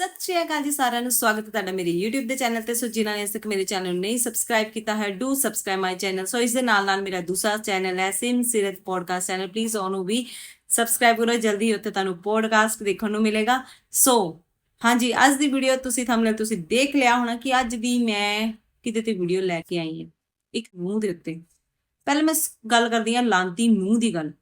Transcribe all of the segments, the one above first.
ਸਤਿ ਸ਼੍ਰੀ ਅਕਾਲ ਜੀ ਸਾਰਿਆਂ ਨੂੰ, ਸਵਾਗਤ ਹੈ ਤੁਹਾਡਾ ਮੇਰੇ YouTube ਦੇ ਚੈਨਲ ਤੇ। ਸੋ ਜਿਨ੍ਹਾਂ ਨੇ ਇਸ ਤੱਕ ਮੇਰੇ ਚੈਨਲ ਨੂੰ ਨਹੀਂ ਸਬਸਕ੍ਰਾਈਬ ਕੀਤਾ ਹੈ do subscribe my channel so ਇਸ ਦੇ ਨਾਲ ਨਾਲ ਮੇਰਾ ਦੂਸਰਾ ਚੈਨਲ ਹੈ ਸਿਮ ਸਿਰਤ ਪੋਡਕਾਸਟ ਚੈਨਲ ਪਲੀਜ਼ ਉਹਨੂੰ ਵੀ ਸਬਸਕ੍ਰਾਈਬ ਕਰੋ, ਜਲਦੀ ਉੱਥੇ ਤੁਹਾਨੂੰ ਪੋਡਕਾਸਟ ਦੇਖਣ ਨੂੰ ਮਿਲੇਗਾ। ਸੋ ਹਾਂਜੀ, ਅੱਜ ਦੀ ਵੀਡੀਓ ਤੁਸੀਂ ਥੰਬਨੇਲ ਤੁਸੀਂ ਦੇਖ ਲਿਆ ਹੋਣਾ ਕਿ ਅੱਜ ਦੀ ਮੈਂ ਕਿਤੇ ਤੇ ਵੀਡੀਓ ਲੈ ਕੇ ਆਈ ਹਾਂ, ਇੱਕ ਮੂੰਹ ਦੇ ਉੱਤੇ। ਪਹਿਲਾਂ ਮੈਂ ਸ- ਗੱਲ ਕਰਦੀ ਹਾਂ ਲਾਂਤੀ ਮੂੰਹ ਦੀ ਗੱਲ।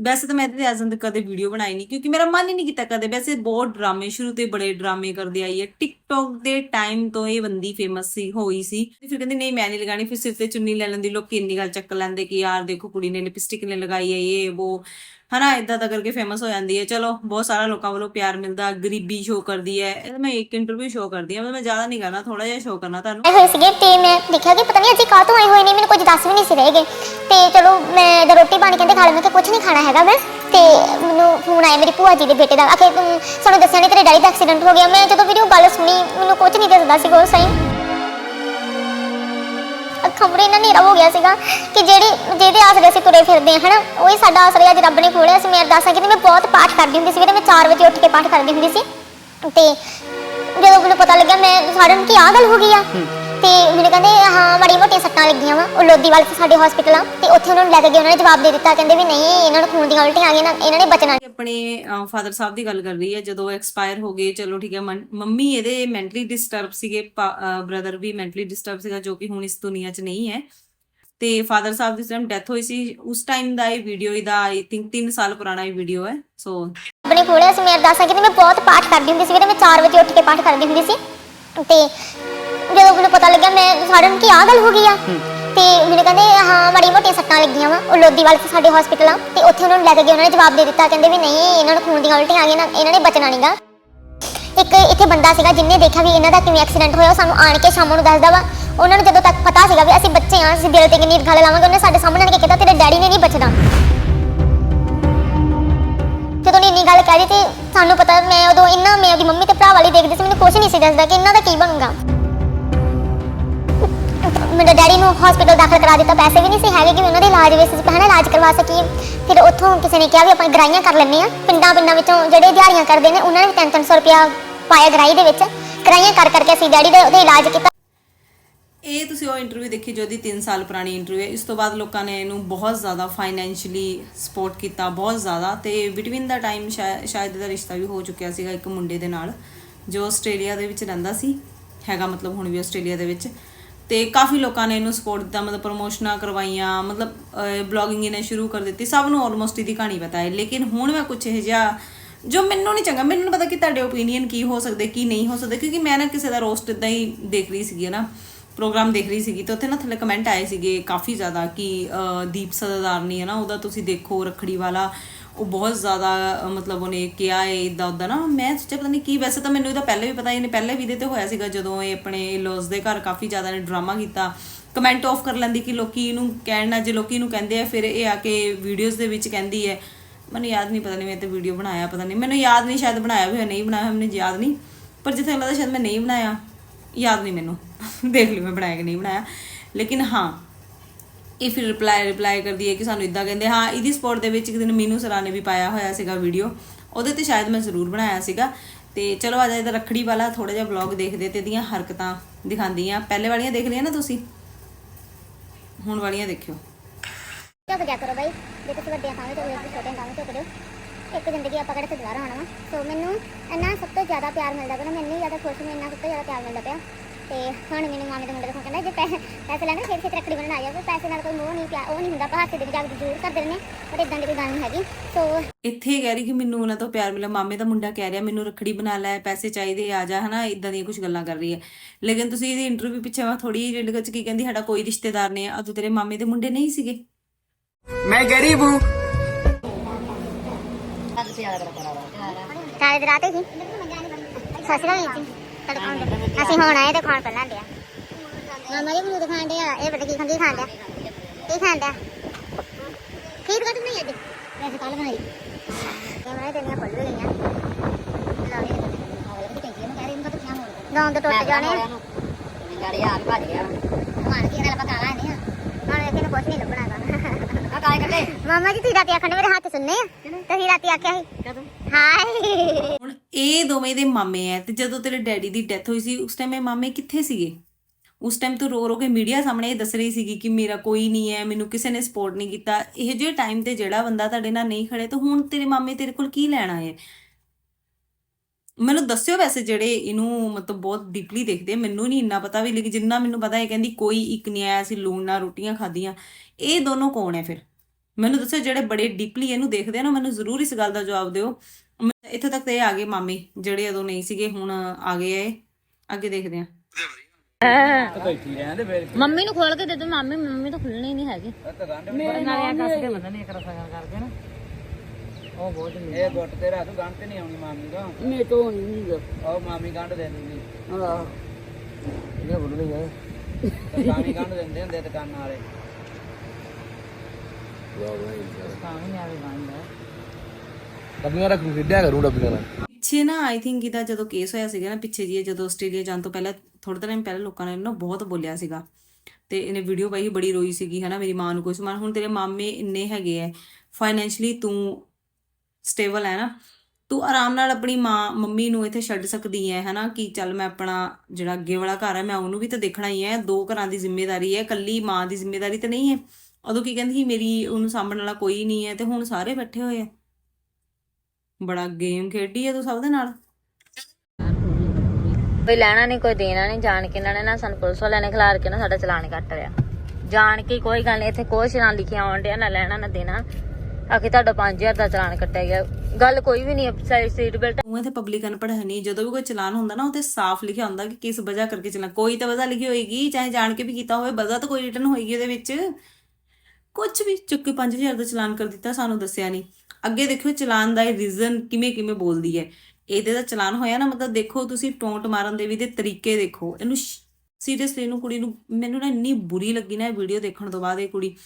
ਵੈਸੇ ਤਾਂ ਮੈਂ ਇਹਦੇ ਅੱਜ ਤੱਕ ਕਦੇ ਵੀਡੀਓ ਬਣਾਈ ਨਹੀਂ ਕਿਉਂਕਿ ਮੇਰਾ ਮਨ ਹੀ ਨਹੀਂ ਕੀਤਾ ਕਦੇ। ਵੈਸੇ ਬਹੁਤ ਡਰਾਮੇ, ਸ਼ੁਰੂ ਤੇ ਬੜੇ ਡਰਾਮੇ ਕਰਦੇ ਆਈ ਹੈ। ਟਿਕਟੌਕ ਦੇ ਟਾਈਮ ਤੋਂ ਇਹ ਬੰਦੀ ਫੇਮਸ ਸੀ, ਹੋਈ ਸੀ। ਤੇ ਫਿਰ ਕਹਿੰਦੇ, ਨਹੀਂ, ਮੈਂ ਨਹੀਂ ਲਗਾਣੀ ਫਿਰ ਸਿਰ ਤੇ ਚੁੰਨੀ ਲੈ ਲੈਂਦੀ, ਲੋਕ ਇੰਨੀ ਗੱਲ ਚੱਕ ਲੈਂਦੇ ਕਿ, ਯਾਰ ਦੇਖੋ, ਕੁੜੀ ਨੇ ਲਿਪਸਟਿਕ ਨੇ ਲਗਾਈ ਹੈ, ਇਹ, ਉਹ। ਹਨਾ ਇਦਾਂ ਦਾ ਕਰਕੇ ਫੇਮਸ ਹੋ ਜਾਂਦੀ ਹੈ। ਚਲੋ, ਬਹੁਤ ਸਾਰਾ ਲੋਕਾਂ ਵੱਲੋਂ ਪਿਆਰ ਮਿਲਦਾ, ਗਰੀਬੀ ਸ਼ੋ ਕਰਦੀ ਹੈ। ਇਹ ਤਾਂ ਮੈਂ ਇੱਕ ਇੰਟਰਵਿਊ ਸ਼ੋ ਕਰਦੀ ਹਾਂ, ਮਤਲਬ ਮੈਂ ਜ਼ਿਆਦਾ ਨਹੀਂ ਕਰਨਾ ਥੋੜਾ ਜਿਹਾ ਸ਼ੋ ਕਰਨਾ ਤੁਹਾਨੂੰ। ਆਏ ਹੋਏ ਸੀਗੇ ਤੇ ਮੈਂ ਦੇਖਿਆ ਕਿ ਪਤਾ ਨਹੀਂ ਅਸੀਂ ਕਾਹ ਤੋਂ ਆਏ ਹੋਏ ਨੇ, ਮੈਨੂੰ ਕੁਝ ਦੱਸ ਵੀ ਨਹੀਂ ਸੀ ਰਹੇਗੇ ਤੇ ਚਲੋ, ਮੈਂ ਜਦ ਰੋਟੀ ਪਾਣੀ ਕਹਿੰਦੇ ਖਾ ਲੈ ਮੈਂ ਕਿ ਕੁਝ ਨਹੀਂ ਖਾਣਾ ਹੈਗਾ ਮੈਂ ਤੇ ਮੈਨੂੰ ਫੋਨ ਆਇਆ ਮੇਰੀ ਭੂਆ ਜੀ ਦੇ ਬੇਟੇ ਦਾ। ਆਖੇ ਤੂੰ ਸਾਨੂੰ ਦੱਸਿਆ ਨਹੀਂ ਤੇਰੇ ਡੈਡੀ ਦਾ ਐਕਸੀਡੈਂਟ ਹੋ ਗਿਆ। ਮੈਂ ਜਦੋਂ ਵੀਡੀਓ ਗੱਲ ਸੁਣੀ, ਮੈਨੂੰ ਕੁਝ ਨਹੀਂ ਦੱਸਦਾ ਸੀ ਕੋਈ ਸਹੀ। ਅੱਖਾਂ ਮੁਰੇ ਇੰਨਾ ਹਨੇਰਾ ਹੋ ਗਿਆ ਸੀਗਾ ਕਿ ਜਿਹੜੀ, ਜਿਹਦੇ ਆਸਰੇ ਅਸੀਂ ਤੁਰੇ ਫਿਰਦੇ ਹਾਂ, ਹਨਾ? ਉਹੀ ਸਾਡਾ ਆਸਰੇ ਅੱਜ ਰੱਬ ਨੇ ਖੋਲਿਆ। ਸੀ ਮੈਂ ਅਰਦਾਸਾਂ ਕੀਤੀ ਮੈਂ ਬਹੁਤ ਪਾਠ ਕਰਦੀ ਹੁੰਦੀ ਸੀ ਵੀਰੇ ਮੈਂ 4 ਵਜੇ ਉੱਠ ਕੇ ਪਾਠ ਕਰਦੀ ਹੁੰਦੀ ਸੀ। ਤੇ ਜਦੋਂ ਮੈਨੂੰ ਪਤਾ ਲੱਗਿਆ, ਮੈਂ ਸਾਰਿਆਂ ਨੂੰ ਕਿ ਆਹ ਗੱਲ ਹੋ ਗਈ ਆ। ਤੇ ਮੈਨੂੰ ਕਹਿੰਦੇ ਹਾਂ ਮਾੜੀ ਮੋਟੀਆਂ ਸੱਟਾਂ ਲੱਗੀਆਂ ਵਾ। ਉਹ ਲੋਦੀਵਾਲ ਚ ਸਾਡੇ ਹਸਪੀਟਲ ਆ ਤੇ ਉੱਥੇ ਉਹਨਾਂ ਨੂੰ ਲੈ ਕੇ ਗਏ ਉਹਨਾਂ ਨੇ ਜਵਾਬ ਦੇ ਦਿੱਤਾ। ਕਹਿੰਦੇ ਵੀ ਨਹੀਂ ਇਹਨਾਂ ਨੂੰ ਖੂਨ ਦੀਆਂ ਉਲਟੀਆਂ ਆ ਗਈਆਂ ਨਾ- ਇਹਨਾਂ ਨੇ ਬਚਣਾ। ਆਪਣੇ ਫਾਦਰ ਸਾਹਿਬ ਦੀ ਗੱਲ ਕਰ ਰਹੀ ਹੈ। ਜਦੋਂ ਐਕਸਪਾਇਰ ਹੋ ਗਏ ਚਲੋ ਠੀਕ ਹੈ ਮੰ- ਮੰਮੀ ਇਹਦੇ ਮੈਂਟਲੀ ਡਿਸਟਰਬ ਸੀਗੇ ਬ੍ਰਦਰ ਵੀ ਮੈਂਟਲੀ ਡਿਸਟਰਬ ਸੀਗਾ ਜੋ ਕਿ ਹੁਣ ਇਸ ਦੁਨੀਆ 'ਚ ਨਹੀਂ ਹੈ। ਤੇ ਫਾਦਰ ਸਾਹਿਬ ਦੀ ਟਾਈਮ ਡੈਥ ਹੋਈ ਸੀ। ਉਸ ਟਾਈਮ ਦਾ ਇਹ ਵੀਡੀਓ ਇਹਦਾ ਆਈ ਥਿੰਕ 3 ਸਾਲ ਪੁਰਾਣਾ ਇਹ ਵੀਡੀਓ ਹੈ। ਸੋ ਆਪਣੇ ਖੋਲਿਆ ਸੀ ਮੈਂ ਅਰਦਾਸਾਂ ਕੀਤੀ ਮੈਂ ਬਹੁਤ ਪਾਠ ਕਰਦੀ ਹੁੰਦੀ ਸੀ ਵੀਰੇ ਮੈਂ 4 ਵਜੇ ਉੱਠ ਕੇ ਪਾਠ ਕਰਦੀ ਹੁੰਦੀ ਸੀ। ਤੇ ਜਦੋਂ ਮੈਨੂੰ ਪਤਾ ਲੱਗਿਆ ਮੈਂ ਸਾਰਿਆਂ ਨੂੰ ਕਿ ਆਹ ਗੱਲ ਹੋ ਗਈ ਆ। ਤੇ ਮੈਨੂੰ ਕਹਿੰਦੇ ਹਾਂ ਮਾੜੀ ਮੋਟੀਆਂ ਸੱਟਾਂ ਲੱਗੀਆਂ ਵਾ ਉਹ ਲੋਦੀਵਾਲ ਚ ਸਾਡੇ ਹਸਪੀਟਲ ਆ। ਤੇ ਉੱਥੇ ਉਹਨਾਂ ਨੂੰ ਲੈ ਕੇ ਗਏ ਉਹਨਾਂ ਨੇ ਜਵਾਬ ਦੇ ਦਿੱਤਾ ਕਹਿੰਦੇ ਵੀ ਨਹੀਂ ਇਹਨਾਂ ਨੂੰ ਖੂਨ ਦੀਆਂ ਉਲਟੀਆਂ ਆ ਗਈਆਂ ਨਾ- ਇਹਨਾਂ ਨੇ ਬਚਣਾ ਨਹੀਂਗਾ ਇੱਕ ਇੱਥੇ ਬੰਦਾ ਸੀਗਾ ਜਿੰਨੇ ਦੇਖਿਆ ਵੀ ਇਹਨਾਂ ਦਾ ਕਿਵੇਂ ਐਕਸੀਡੈਂਟ ਹੋਇਆ ਉਹ ਸਾਨੂੰ ਆਣ ਕੇ ਸ਼ਾਮ ਨੂੰ ਦੱਸਦਾ ਵਾ। ਉਹਨਾਂ ਨੂੰ ਜਦੋਂ ਤੱਕ ਪਤਾ ਸੀਗਾ ਵੀ ਅਸੀਂ ਬੱਚੇ ਆ ਅਸੀਂ ਦਿਲ ਤੇ ਕਿੰਨੀ ਗੱਲ ਲਾਵਾਂਗੇ ਉਹਨੇ ਸਾਡੇ ਸਾਹਮਣੇ ਆਣ ਕੇ ਕਿਹਾ ਤੇਰੇ ਡੈਡੀ ਨੇ ਨਹੀਂ ਬਚਣਾ। ਜਦੋਂ ਉਹਨੇ ਇੰਨੀ ਗੱਲ ਕਹਿ ਦਿੱਤੀ ਸਾਨੂੰ ਪਤਾ ਮੈਂ ਉਦੋਂ ਇੰਨਾ ਮੈਂ ਉਹਦੀ ਮੰਮੀ ਤੇ ਭਰਾ ਵਾਲੀ ਦੇਖਦੀ ਸੀ ਮੈਨੂੰ ਕੁਝ ਨਹੀਂ ਸੀ ਦੱਸਦਾ ਕਿ ਇਹਨਾਂ ਦਾ ਕੀ ਬਣੂਗਾ। ਮੇਰੇ ਡੈਡੀ ਨੂੰ ਹਸਪੀਟਲ ਦਾਖਲ ਕਰਾ ਦਿੱਤਾ, ਪੈਸੇ ਵੀ ਨਹੀਂ ਸੀ ਹੈਗੇ ਕਿ ਉਹਨਾਂ ਦੇ ਇਲਾਜ ਵੇਸ ਪਹਿਲਾਂ ਇਲਾਜ ਕਰਵਾ ਸਕੀਏ। ਫਿਰ ਉੱਥੋਂ ਕਿਸੇ ਨੇ ਕਿਹਾ ਵੀ ਆਪਾਂ ਗਰਾਈਆਂ ਕਰ ਲੈਂਦੇ ਆ ਪਿੰਡਾਂ ਪਿੰਡਾਂ ਵਿੱਚੋਂ ਜਿਹੜੇ ਦਿਹਾੜੀਆਂ ਕਰਦੇ ਨੇ, ਉਹਨਾਂ ਨੇ ਵੀ 300 ਰੁਪਇਆ ਪਾਇਆ ਗਰਾਈ ਦੇ ਵਿੱਚ। ਗਰਾਈਆਂ ਕਰ ਕਰਕੇ ਅਸੀਂ ਡੈਡੀ ਦਾ ਉਹਦੇ ਇਲਾਜ ਕੀਤਾ। ਇਹ ਤੁਸੀਂ ਉਹ ਇੰਟਰਵਿਊ ਦੇਖੀ ਜੋ ਦੀ 3 ਸਾਲ ਪੁਰਾਣੀ ਇੰਟਰਵਿਊ ਹੈ। ਇਸ ਤੋਂ ਬਾਅਦ ਲੋਕਾਂ ਨੇ ਇਹਨੂੰ ਬਹੁਤ ਜ਼ਿਆਦਾ ਫਾਈਨੈਂਸ਼ੀਅਲੀ ਸਪੋਰਟ ਕੀਤਾ, ਬਹੁਤ ਜ਼ਿਆਦਾ। ਤੇ ਬਿਟਵੀਨ ਦਾ ਟਾਈਮ ਸ਼ਾਇਦ ਇਹਦਾ ਰਿਸ਼ਤਾ ਵੀ ਹੋ ਚੁੱਕਿਆ ਸੀਗਾ ਇੱਕ ਮੁੰਡੇ ਦੇ ਨਾਲ, ਜੋ ਆਸਟ੍ਰੇਲੀਆ ਦੇ ਵਿੱਚ ਰਹਿੰਦਾ ਸੀ। ਹੈਗਾ ਮਤਲਬ ਹੁਣ ਵੀ ਆਸਟ੍ਰੇਲੀਆ ਦੇ ਵਿੱਚ। ਤੇ ਕਾਫੀ ਲੋਕਾਂ ਨੇ ਇਹਨੂੰ ਸਪੋਰਟ ਦਿੱਤਾ, ਮਤਲਬ ਪ੍ਰਮੋਸ਼ਨਾਂ ਕਰਵਾਈਆਂ, ਮਤਲਬ ਬਲੌਗਿੰਗ ਇਹਨੇ ਸ਼ੁਰੂ ਕਰ ਦਿੱਤੀ, ਸਭ ਨੂੰ ਆਲਮੋਸਟ ਇਹਦੀ ਕਹਾਣੀ ਪਤਾ ਹੈ। ਲੇਕਿਨ ਹੁਣ ਮੈਂ ਕੁਝ ਇਹ ਜਿਹਾ, ਜੋ ਮੈਨੂੰ ਨਹੀਂ ਚੰਗਾ, ਮੈਨੂੰ ਪਤਾ ਕਿ ਤੁਹਾਡੇ ਓਪੀਨੀਅਨ ਕੀ ਹੋ ਸਕਦੇ, ਕੀ ਨਹੀਂ ਹੋ ਸਕਦੇ, ਕਿਉਂਕਿ ਮੈਂ ਨਾ ਕਿਸੇ ਦਾ ਰੋਸਟ ਇਦਾਂ ਹੀ ਦੇਖ ਰਹੀ ਸੀਗੀ ਨਾ ਪ੍ਰੋਗਰਾਮ ਦੇਖ ਰਹੀ ਸੀਗੀ, ਤੇ ਉੱਥੇ ਨਾ ਥੱਲੇ ਕਮੈਂਟ ਆਏ ਸੀਗੇ ਕਾਫੀ ਜ਼ਿਆਦਾ ਕਿ ਦੀਪ ਸਦਾਦਾਰਨੀ ਹੈ ਨਾ ਉਹਦਾ ਤੁਸੀਂ ਦੇਖੋ, ਰਖੜੀ ਵਾਲਾ ਉਹ ਬਹੁਤ ਜ਼ਿਆਦਾ ਮਤਲਬ ਉਹਨੇ ਕਿਹਾ ਏ ਇਦਾਂ ਉਦਾਂ ਨਾ। ਮੈਂ ਸੋਚਿਆ ਪਤਾ ਨਹੀਂ ਕੀ ਵੈਸੇ ਤਾਂ ਮੈਨੂੰ ਇਹਦਾ ਪਹਿਲੇ ਵੀ ਪਤਾ ਇਹਨੇ ਪਹਿਲੇ ਵੀ ਇਹਦੇ ਤੇ ਹੋਇਆ ਸੀਗਾ ਜਦੋਂ ਇਹ ਆਪਣੇ ਲੋਸ ਦੇ ਘਰ ਕਾਫੀ ਜ਼ਿਆਦਾ ਨੇ ਡਰਾਮਾ ਕੀਤਾ। ਕਮੈਂਟ ਆਫ ਕਰ ਲੈਂਦੀ ਕਿ ਲੋਕੀ ਇਹਨੂੰ ਕਹਿਣ ਨਾ ਜੇ ਲੋਕੀ ਇਹਨੂੰ ਕਹਿੰਦੇ ਆ ਫਿਰ ਇਹ ਆ ਕੇ ਵੀਡੀਓਜ਼ ਦੇ ਵਿੱਚ ਕਹਿੰਦੀ ਹੈ। ਮੈਨੂੰ ਯਾਦ ਨਹੀਂ ਪਤਾ ਨਹੀਂ ਮੈਂ ਤੇ ਵੀਡੀਓ ਬਣਾਇਆ ਪਤਾ ਨਹੀਂ ਮੈਨੂੰ ਯਾਦ ਨਹੀਂ ਸ਼ਾਇਦ ਬਣਾਇਆ ਹੋਇਆ ਨਹੀਂ ਬਣਾਇਆ ਹੋਇਆ, ਮੈਨੂੰ ਯਾਦ ਨਹੀਂ ਪਰ ਜਿੱਥੇ ਲੱਗਦਾ ਸ਼ਾਇਦ ਮੈਂ ਨਹੀਂ ਬਣਾਇਆ ਯਾਦ ਨਹੀਂ ਮੈਨੂੰ। ਦੇਖ ਲਈ ਮੈਂ ਬਣਾਇਆ ਕਿ ਨਹੀਂ ਬਣਾਇਆ। ਲੇਕਿਨ ਹਾਂ ਇਹ ਫਿਰ ਰਿਪਲਾਈ ਰਿਪਲਾਈ ਕਰਦੀ ਹੈ ਕਿ ਸਾਨੂੰ ਇਦਾਂ ਕਹਿੰਦੇ, ਹਾਂ, ਇਹਦੀ ਸਪੋਰਟ ਦੇ ਵਿੱਚ ਇੱਕ ਦਿਨ ਮੀਨੂ ਸਰਾ ਨੇ ਵੀ ਪਾਇਆ ਹੋਇਆ ਸੀਗਾ ਵੀਡੀਓ ਉਹਦੇ ਤੇ ਸ਼ਾਇਦ ਮੈਂ ਜ਼ਰੂਰ ਬਣਾਇਆ ਸੀਗਾ। ਤੇ ਚਲੋ ਅੱਜ ਇਹਦਾ ਰੱਖੜੀ ਵਾਲਾ ਥੋੜਾ ਜਿਹਾ ਵਲੌਗ ਦੇਖਦੇ ਤੇ ਇਹਦੀਆਂ ਹਰਕਤਾਂ ਦਿਖਾਉਂਦੀ ਪਹਿਲੇ ਵਾਲੀਆਂ ਦੇਖ ਲਿਆ ਨਾ ਤੁਸੀਂ? ਹੁਣ ਵਾਲੀਆਂ ਦੇਖਿਓ। ਝੁਕ ਜਾ ਕਰੋ ਬਾਈ। ਜੇ ਤੁਸੀਂ ਵੱਡਿਆਂ ਥਾਵੇਂ ਤੋਂ ਹੋਏ ਛੋਟੇ ਥਾਵੇਂ ਝੁਕ ਦਿਓ ਇੱਕ ਜ਼ਿੰਦਗੀ ਆਪਾਂ ਕਿਹੜੇ ਤੇ ਦੁਬਾਰਾ ਆਉਣਾ ਵਾ ਸੋ ਮੈਨੂੰ ਇੰਨਾ ਸਭ ਤੋਂ ਜ਼ਿਆਦਾ ਪਿਆਰ ਮਿਲਦਾ ਪਿਆ ਮੈਨੂੰ ਜ਼ਿਆਦਾ ਖੁਸ਼ ਮੈਂ ਇੰਨਾ ਸਭ ਤੋਂ ਜ਼ਿਆਦਾ ਪਿਆਰ ਮਿਲਦਾ ਪਿਆ। ਤੇ ਹੁਣ ਮੈਨੂੰ ਮਾਮੇ ਦੇ ਮੁੰਡੇ ਦਾ ਕਹਿੰਦਾ ਜੇ ਪੈਸੇ ਪੈਸੇ ਲੈਣੇ ਫਿਰ ਸਿੱਧੇ ਰੱਖੜੀ ਬਣਨ ਜਾਓ ਪੈਸੇ ਨਾਲ ਕੋਈ ਮੋਹ ਨਹੀਂ ਪਿਆ। ਉਹ ਨਹੀਂ ਹੁੰਦਾ ਹਾਸੇ ਦੇ ਮਜ਼ਾਕ ਜ਼ਰੂਰ ਕਰਦੇ ਨੇ ਪਰ ਇਦਾਂ ਦੀ ਕੋਈ ਗੱਲ ਨਹੀਂ ਹੈਗੀ। ਸੋ ਇੱਥੇ ਕਹਿ ਰਹੀ ਕਿ ਮੈਨੂੰ ਉਹਨਾਂ ਤੋਂ ਪਿਆਰ ਮਿਲਿਆ ਮਾਮੇ ਦਾ ਮੁੰਡਾ ਕਹਿ ਰਿਹਾ ਮੈਨੂੰ ਰੱਖੜੀ ਬਣਾ ਲੈ ਪੈਸੇ ਚਾਹੀਦੇ ਆ ਜਾ ਹਨਾ ਇਦਾਂ ਦੀਆਂ ਕੁਝ ਗੱਲਾਂ ਕਰ ਰਹੀ ਹੈ। ਲੇਕਿਨ ਤੁਸੀਂ ਇਹਦੀ ਇੰਟਰਵਿਊ ਪਿੱਛੇ ਵਾ ਥੋੜੀ ਜਿਹੀ ਵਿੱਚ ਕੀ ਕਹਿੰਦੀ ਸਾਡਾ ਕੋਈ ਰਿਸ਼ਤੇਦਾਰ ਨਹੀਂ ਆ ਤੂੰ ਤੇਰੇ ਮਾਮੇ ਦੇ ਮੁੰਡੇ ਨਹੀਂ ਸੀਗੇ? ਮੈਂ ਗਰੀਬ ਹੂੰ। ਕਾਲੇ ਦਰਾਤੇ ਜੀ ਸਸਰਾ ਵੀ। ਜੀ। ਸੀ ਤੜਕਾਉਂਦੇ ਅਸੀਂ ਹੁਣ ਆਏ ਤੇ ਖਾਣ ਪਹਿਲਾਂ ਡਿਆ ਮਾਮਾ ਜੀ ਮੈਨੂੰ ਦਿਖਾਣ ਡਿਆ ਇਹ ਪਤਾ ਕੀ ਖਾਂਦੀ ਖਾਣ ਡਿਆ। ਕੀ ਖਾਣ ਡਿਆ। ਖੀਰ ਕੱਢ ਨਹੀਂ ਅੱਜ। ਵੈਸੇ ਕੱਲ ਬਣਾਈ। ਕੈਮਰਾ ਤੇ ਦੀਆਂ ਖੁੱਲ ਗਈਆਂ। ਲਾਂ ਦੇ ਟੁੱਟ ਜਾਣੇ ਗਾੜੀ ਆ ਭੱਜ ਗਿਆ। ਮਾਰ ਕੇ ਨਾਲ ਪਕਾ ਲਾਣੇ ਆ। ਹੁਣ ਇਹ ਕਿਨੂੰ ਕੁਛ ਨਹੀਂ ਲੱਭਣਾ ਹੈਗਾ ਆ ਕਾਲੇ ਕੱਢੇ। ਮਾਮਾ ਜੀ ਤੁਸੀਂ ਰਾਤੀ ਆਖਣ ਮੇਰੇ ਹੱਥ ਸੁਣਨੇ ਆ। ਤੁਸੀਂ ਰਾਤੀ ਆਖਿਆ ਸੀ। ਕਦੋਂ? ਹਾਏ। ਇਹ ਦੋਵੇਂ ਦੇ ਮਾਮੇ ਐ ਤੇ ਜਦੋਂ ਤੇਰੇ ਡੈਡੀ ਦੀ ਡੈਥ ਹੋਈ ਸੀ, ਉਸ ਟਾਈਮ ਇਹ ਮਾਮੇ ਕਿੱਥੇ ਸੀਗੇ? ਉਸ ਟਾਈਮ ਤੂੰ ਰੋ ਰੋ ਕੇ ਮੀਡੀਆ ਸਾਹਮਣੇ ਇਹ ਦੱਸ ਰਹੀ ਸੀਗੀ ਕਿ ਮੇਰਾ ਕੋਈ ਨਹੀਂ ਹੈ ਮੈਨੂੰ ਕਿਸੇ ਨੇ ਸਪੋਰਟ ਨਹੀਂ ਕੀਤਾ। ਇਹ ਜਿਹੇ ਟਾਈਮ ਤੇ ਜਿਹੜਾ ਬੰਦਾ ਤੁਹਾਡੇ ਨਾਲ ਨਹੀਂ ਖੜੇ ਤਾਂ ਹੁਣ ਤੇਰੇ ਮਾਮੇ ਤੇਰੇ ਕੋਲ ਕੀ ਲੈਣਾ ਆਏ? ਮੈਨੂੰ ਦੱਸਿਓ ਵੈਸੇ ਜਿਹੜੇ ਇਹਨੂੰ ਮਤਲਬ ਬਹੁਤ ਡੀਪਲੀ ਦੇਖਦੇ ਮੈਨੂੰ ਨਹੀਂ ਇੰਨਾ ਪਤਾ ਵੀ, ਲੇਕਿਨ ਜਿੰਨਾ ਮੈਨੂੰ ਪਤਾ, ਇਹ ਕਹਿੰਦੀ ਕੋਈ ਇੱਕ ਨਹੀਂ ਆਇਆ ਸੀ ਲੂਣ ਨਾਲ ਰੋਟੀਆਂ ਖਾਧੀਆਂ। ਇਹ ਦੋਨੋਂ ਕੌਣ ਹੈ ਫਿਰ? ਮੈਨੂੰ ਦੱਸਿਓ ਜਿਹੜੇ ਬੜੇ ਡੀਪਲੀ ਇਹਨੂੰ ਦੇਖਦੇ ਆ ਨਾ, ਮੈਨੂੰ ਜ਼ਰੂਰ ਇਸ ਗੱਲ ਦਾ ਜਵਾਬ ਦਿਓ। ਇੱਥੇ ਤੱਕ ਤੇ ਆ ਗਏ ਮਾਮੇ ਜਿਹੜੇ ਉਦੋਂ ਨਹੀਂ ਸੀਗੇ ਹੁਣ ਆ ਗਏ ਆ ਇਹ। ਅੱਗੇ ਦੇਖਦੇ ਆ ਮੰਮੀ ਨੂੰ ਖੋਲ ਕੇ ਦੇ ਦੋ ਮੰਮੀ ਮੰਮੀ ਤਾਂ ਖੁੱਲਣੀ ਨਹੀਂ ਹੈਗੀ। ਇਹ ਗੁੱਟ ਤੇ ਰਾਤ ਗੰਢ ਤੇ ਨਹੀਂ ਆਉਣੀ ਮਾਮੀ ਦਾ ਮੈਂ ਤੋਂ ਨਹੀਂ ਗਾ ਉਹ ਮਾਮੀ ਗੰਢ ਦੇ ਦਿੰਦੀ ਹਾਂ ਇਹ ਬੋਲ ਰਹੀ ਹੈ ਦੁਕਾਨੀ ਗੰਢ ਦਿੰਦੇ ਹੁੰਦੇ ਦੁਕਾਨਾਂ ਵਾਲੇ। ਡੱਬੀਆਂ ਰੱਖ ਖੇਡਿਆ ਕਰੂੰ ਡੱਬੀਆਂ ਨਾਲ। ਪਿੱਛੇ ਨਾ ਆਈ ਥਿੰਕ ਇਹਦਾ ਜਦੋਂ ਕੇਸ ਹੋਇਆ ਸੀਗਾ ਨਾ, ਪਿੱਛੇ ਜੀ ਜਦੋਂ ਆਸਟ੍ਰੇਲੀਆ ਜਾਣ ਤੋਂ ਪਹਿਲਾਂ ਥੋੜਾ ਟਾਈਮ ਪਹਿਲਾਂ ਲੋਕਾਂ ਨੇ ਨਾ ਬਹੁਤ ਬੋਲਿਆ ਸੀਗਾ। ਤੇ ਇਹਨੇ ਵੀਡੀਓ ਪਾਈ ਬੜੀ ਰੋਈ ਸੀਗੀ, ਹਨਾ, ਮੇਰੀ ਮਾਂ ਨੂੰ ਕੁਛ। ਮਾਨ ਹੁਣ ਤੇਰੇ ਮਾਮੇ ਇੰਨੇ ਹੈਗੇ ਐ ਫਾਈਨੈਂਸ਼ਲੀ ਤੂੰ ਸਟੇਬਲ ਹੈ ਨਾ। ਤੂੰ ਆਰਾਮ ਨਾਲ ਆਪਣੀ ਮਾਂ, ਮੰਮੀ ਨੂੰ ਇੱਥੇ ਛੱਡ ਸਕਦੀ ਹੈ ਹਨਾ, ਕਿ ਚੱਲ ਮੈਂ ਆਪਣਾ ਜਿਹੜਾ ਅੱਗੇ ਵਾਲਾ ਘਰ ਹੈ ਮੈਂ ਉਹਨੂੰ ਵੀ ਤਾਂ ਦੇਖਣਾ ਹੀ ਹੈ ਦੋ ਘਰਾਂ ਦੀ ਜ਼ਿੰਮੇਵਾਰੀ ਹੈ ਕੱਲੀ ਮਾਂ ਦੀ ਜ਼ਿੰਮੇਵਾਰੀ ਤਾਂ ਨਹੀਂ ਹੈ ਉਦੋਂ ਕੀ ਕਹਿੰਦੀ ਸੀ, ਮੇਰੀ ਉਹਨੂੰ ਸਾਂਭਣ ਵਾਲਾ ਕੋਈ ਨਹੀਂ ਹੈ ਤੇ ਹੁਣ ਸਾਰੇ ਬੈਠੇ ਹੋਏ ਆ ਬੜਾ ਗੇਮ ਖੇਡੀ ਹੈ ਤੂੰ ਸਭ ਦੇ ਨਾਲ? ਕੋਈ ਲੈਣਾ ਨਹੀਂ ਕੋਈ ਦੇਣਾ ਨਹੀਂ ਜਾਣ ਕੇ ਇਹਨਾਂ ਨੇ ਨਾ ਸਾਨੂੰ ਪੁਲਿਸ ਵਾਲਿਆਂ ਨੇ ਖਿਲਾਰ ਕੇ ਨਾ ਸਾਡਾ ਚਲਾਨ ਕੱਟ ਲਿਆ। ਜਾਣ ਕੇ ਕੋਈ ਗੱਲ ਨਹੀਂ ਇੱਥੇ ਕੁਛ ਨਾ ਲਿਖਿਆ ਆਉਣ ਡਿਆ ਨਾ ਲੈਣਾ ਨਾ ਦੇਣਾ। ਆਖੇ ਤੁਹਾਡਾ 5000 ਦਾ ਚਲਾਨ ਕੱਟਿਆ ਗਿਆ। ਗੱਲ ਕੋਈ ਵੀ ਨਹੀਂ ਸਾਈਡ ਸੀਟ ਬੈਲਟ ਉਹ ਤੇ ਪਬਲਿਕ ਅਨਪੜ੍ਹ ਹੈ ਨਹੀਂ ਜਦੋਂ ਵੀ ਕੋਈ ਚਲਾਨ ਹੁੰਦਾ ਨਾ ਉਹ ਤੇ ਸਾਫ਼ ਲਿਖਿਆ ਹੁੰਦਾ ਕਿ ਕਿਸ ਵਜ੍ਹਾ ਕਰਕੇ ਚਲਾਨ ਕੋਈ ਤਾਂ ਵਜ੍ਹਾ ਲਿਖੀ ਹੋਏਗੀ ਚਾਹੇ ਜਾਣ ਕੇ ਵੀ ਕੀਤਾ ਹੋਵੇ ਵਜ੍ਹਾ ਤਾਂ ਕੋਈ ਰਿਟਰਨ ਹੋਏਗੀ ਉਹਦੇ ਵਿੱਚ। ਕੁਝ ਵੀ ਚੁੱਕ ਕੇ 5000 ਦਾ ਚਲਾਨ ਕਰ ਦਿੱਤਾ ਸਾਨੂੰ ਦੱਸਿਆ ਨਹੀਂ। ਅੱਗੇ ਦੇਖੋ ਚਲਾਨ ਦਾ ਰੀਜ਼ਨ ਕਿਵੇਂ ਕਿਵੇਂ ਬੋਲਦੀ ਹੈ। ਇਹਦੇ ਦਾ ਚਲਾਨ ਹੋਇਆ ਨਾ, ਮਤਲਬ ਦੇਖੋ ਤੁਸੀਂ ਟੋਂਟ ਮਾਰਨ ਦੇ ਵੀ ਦੇ ਤਰੀਕੇ ਦੇਖੋ। ਇਹਨੂੰ ਸੀਰੀਅਸਲੀ ਇਹਨੂੰ ਕੁੜੀ ਨੂੰ, ਮੈਨੂੰ ਨਾ ਇੰਨੀ ਬੁਰੀ ਲੱਗੀ ਨਾ ਇਹ ਵੀਡੀਓ ਦੇਖਣ ਤੋਂ ਬਾਅਦ ਇਹ ਕੁੜੀ।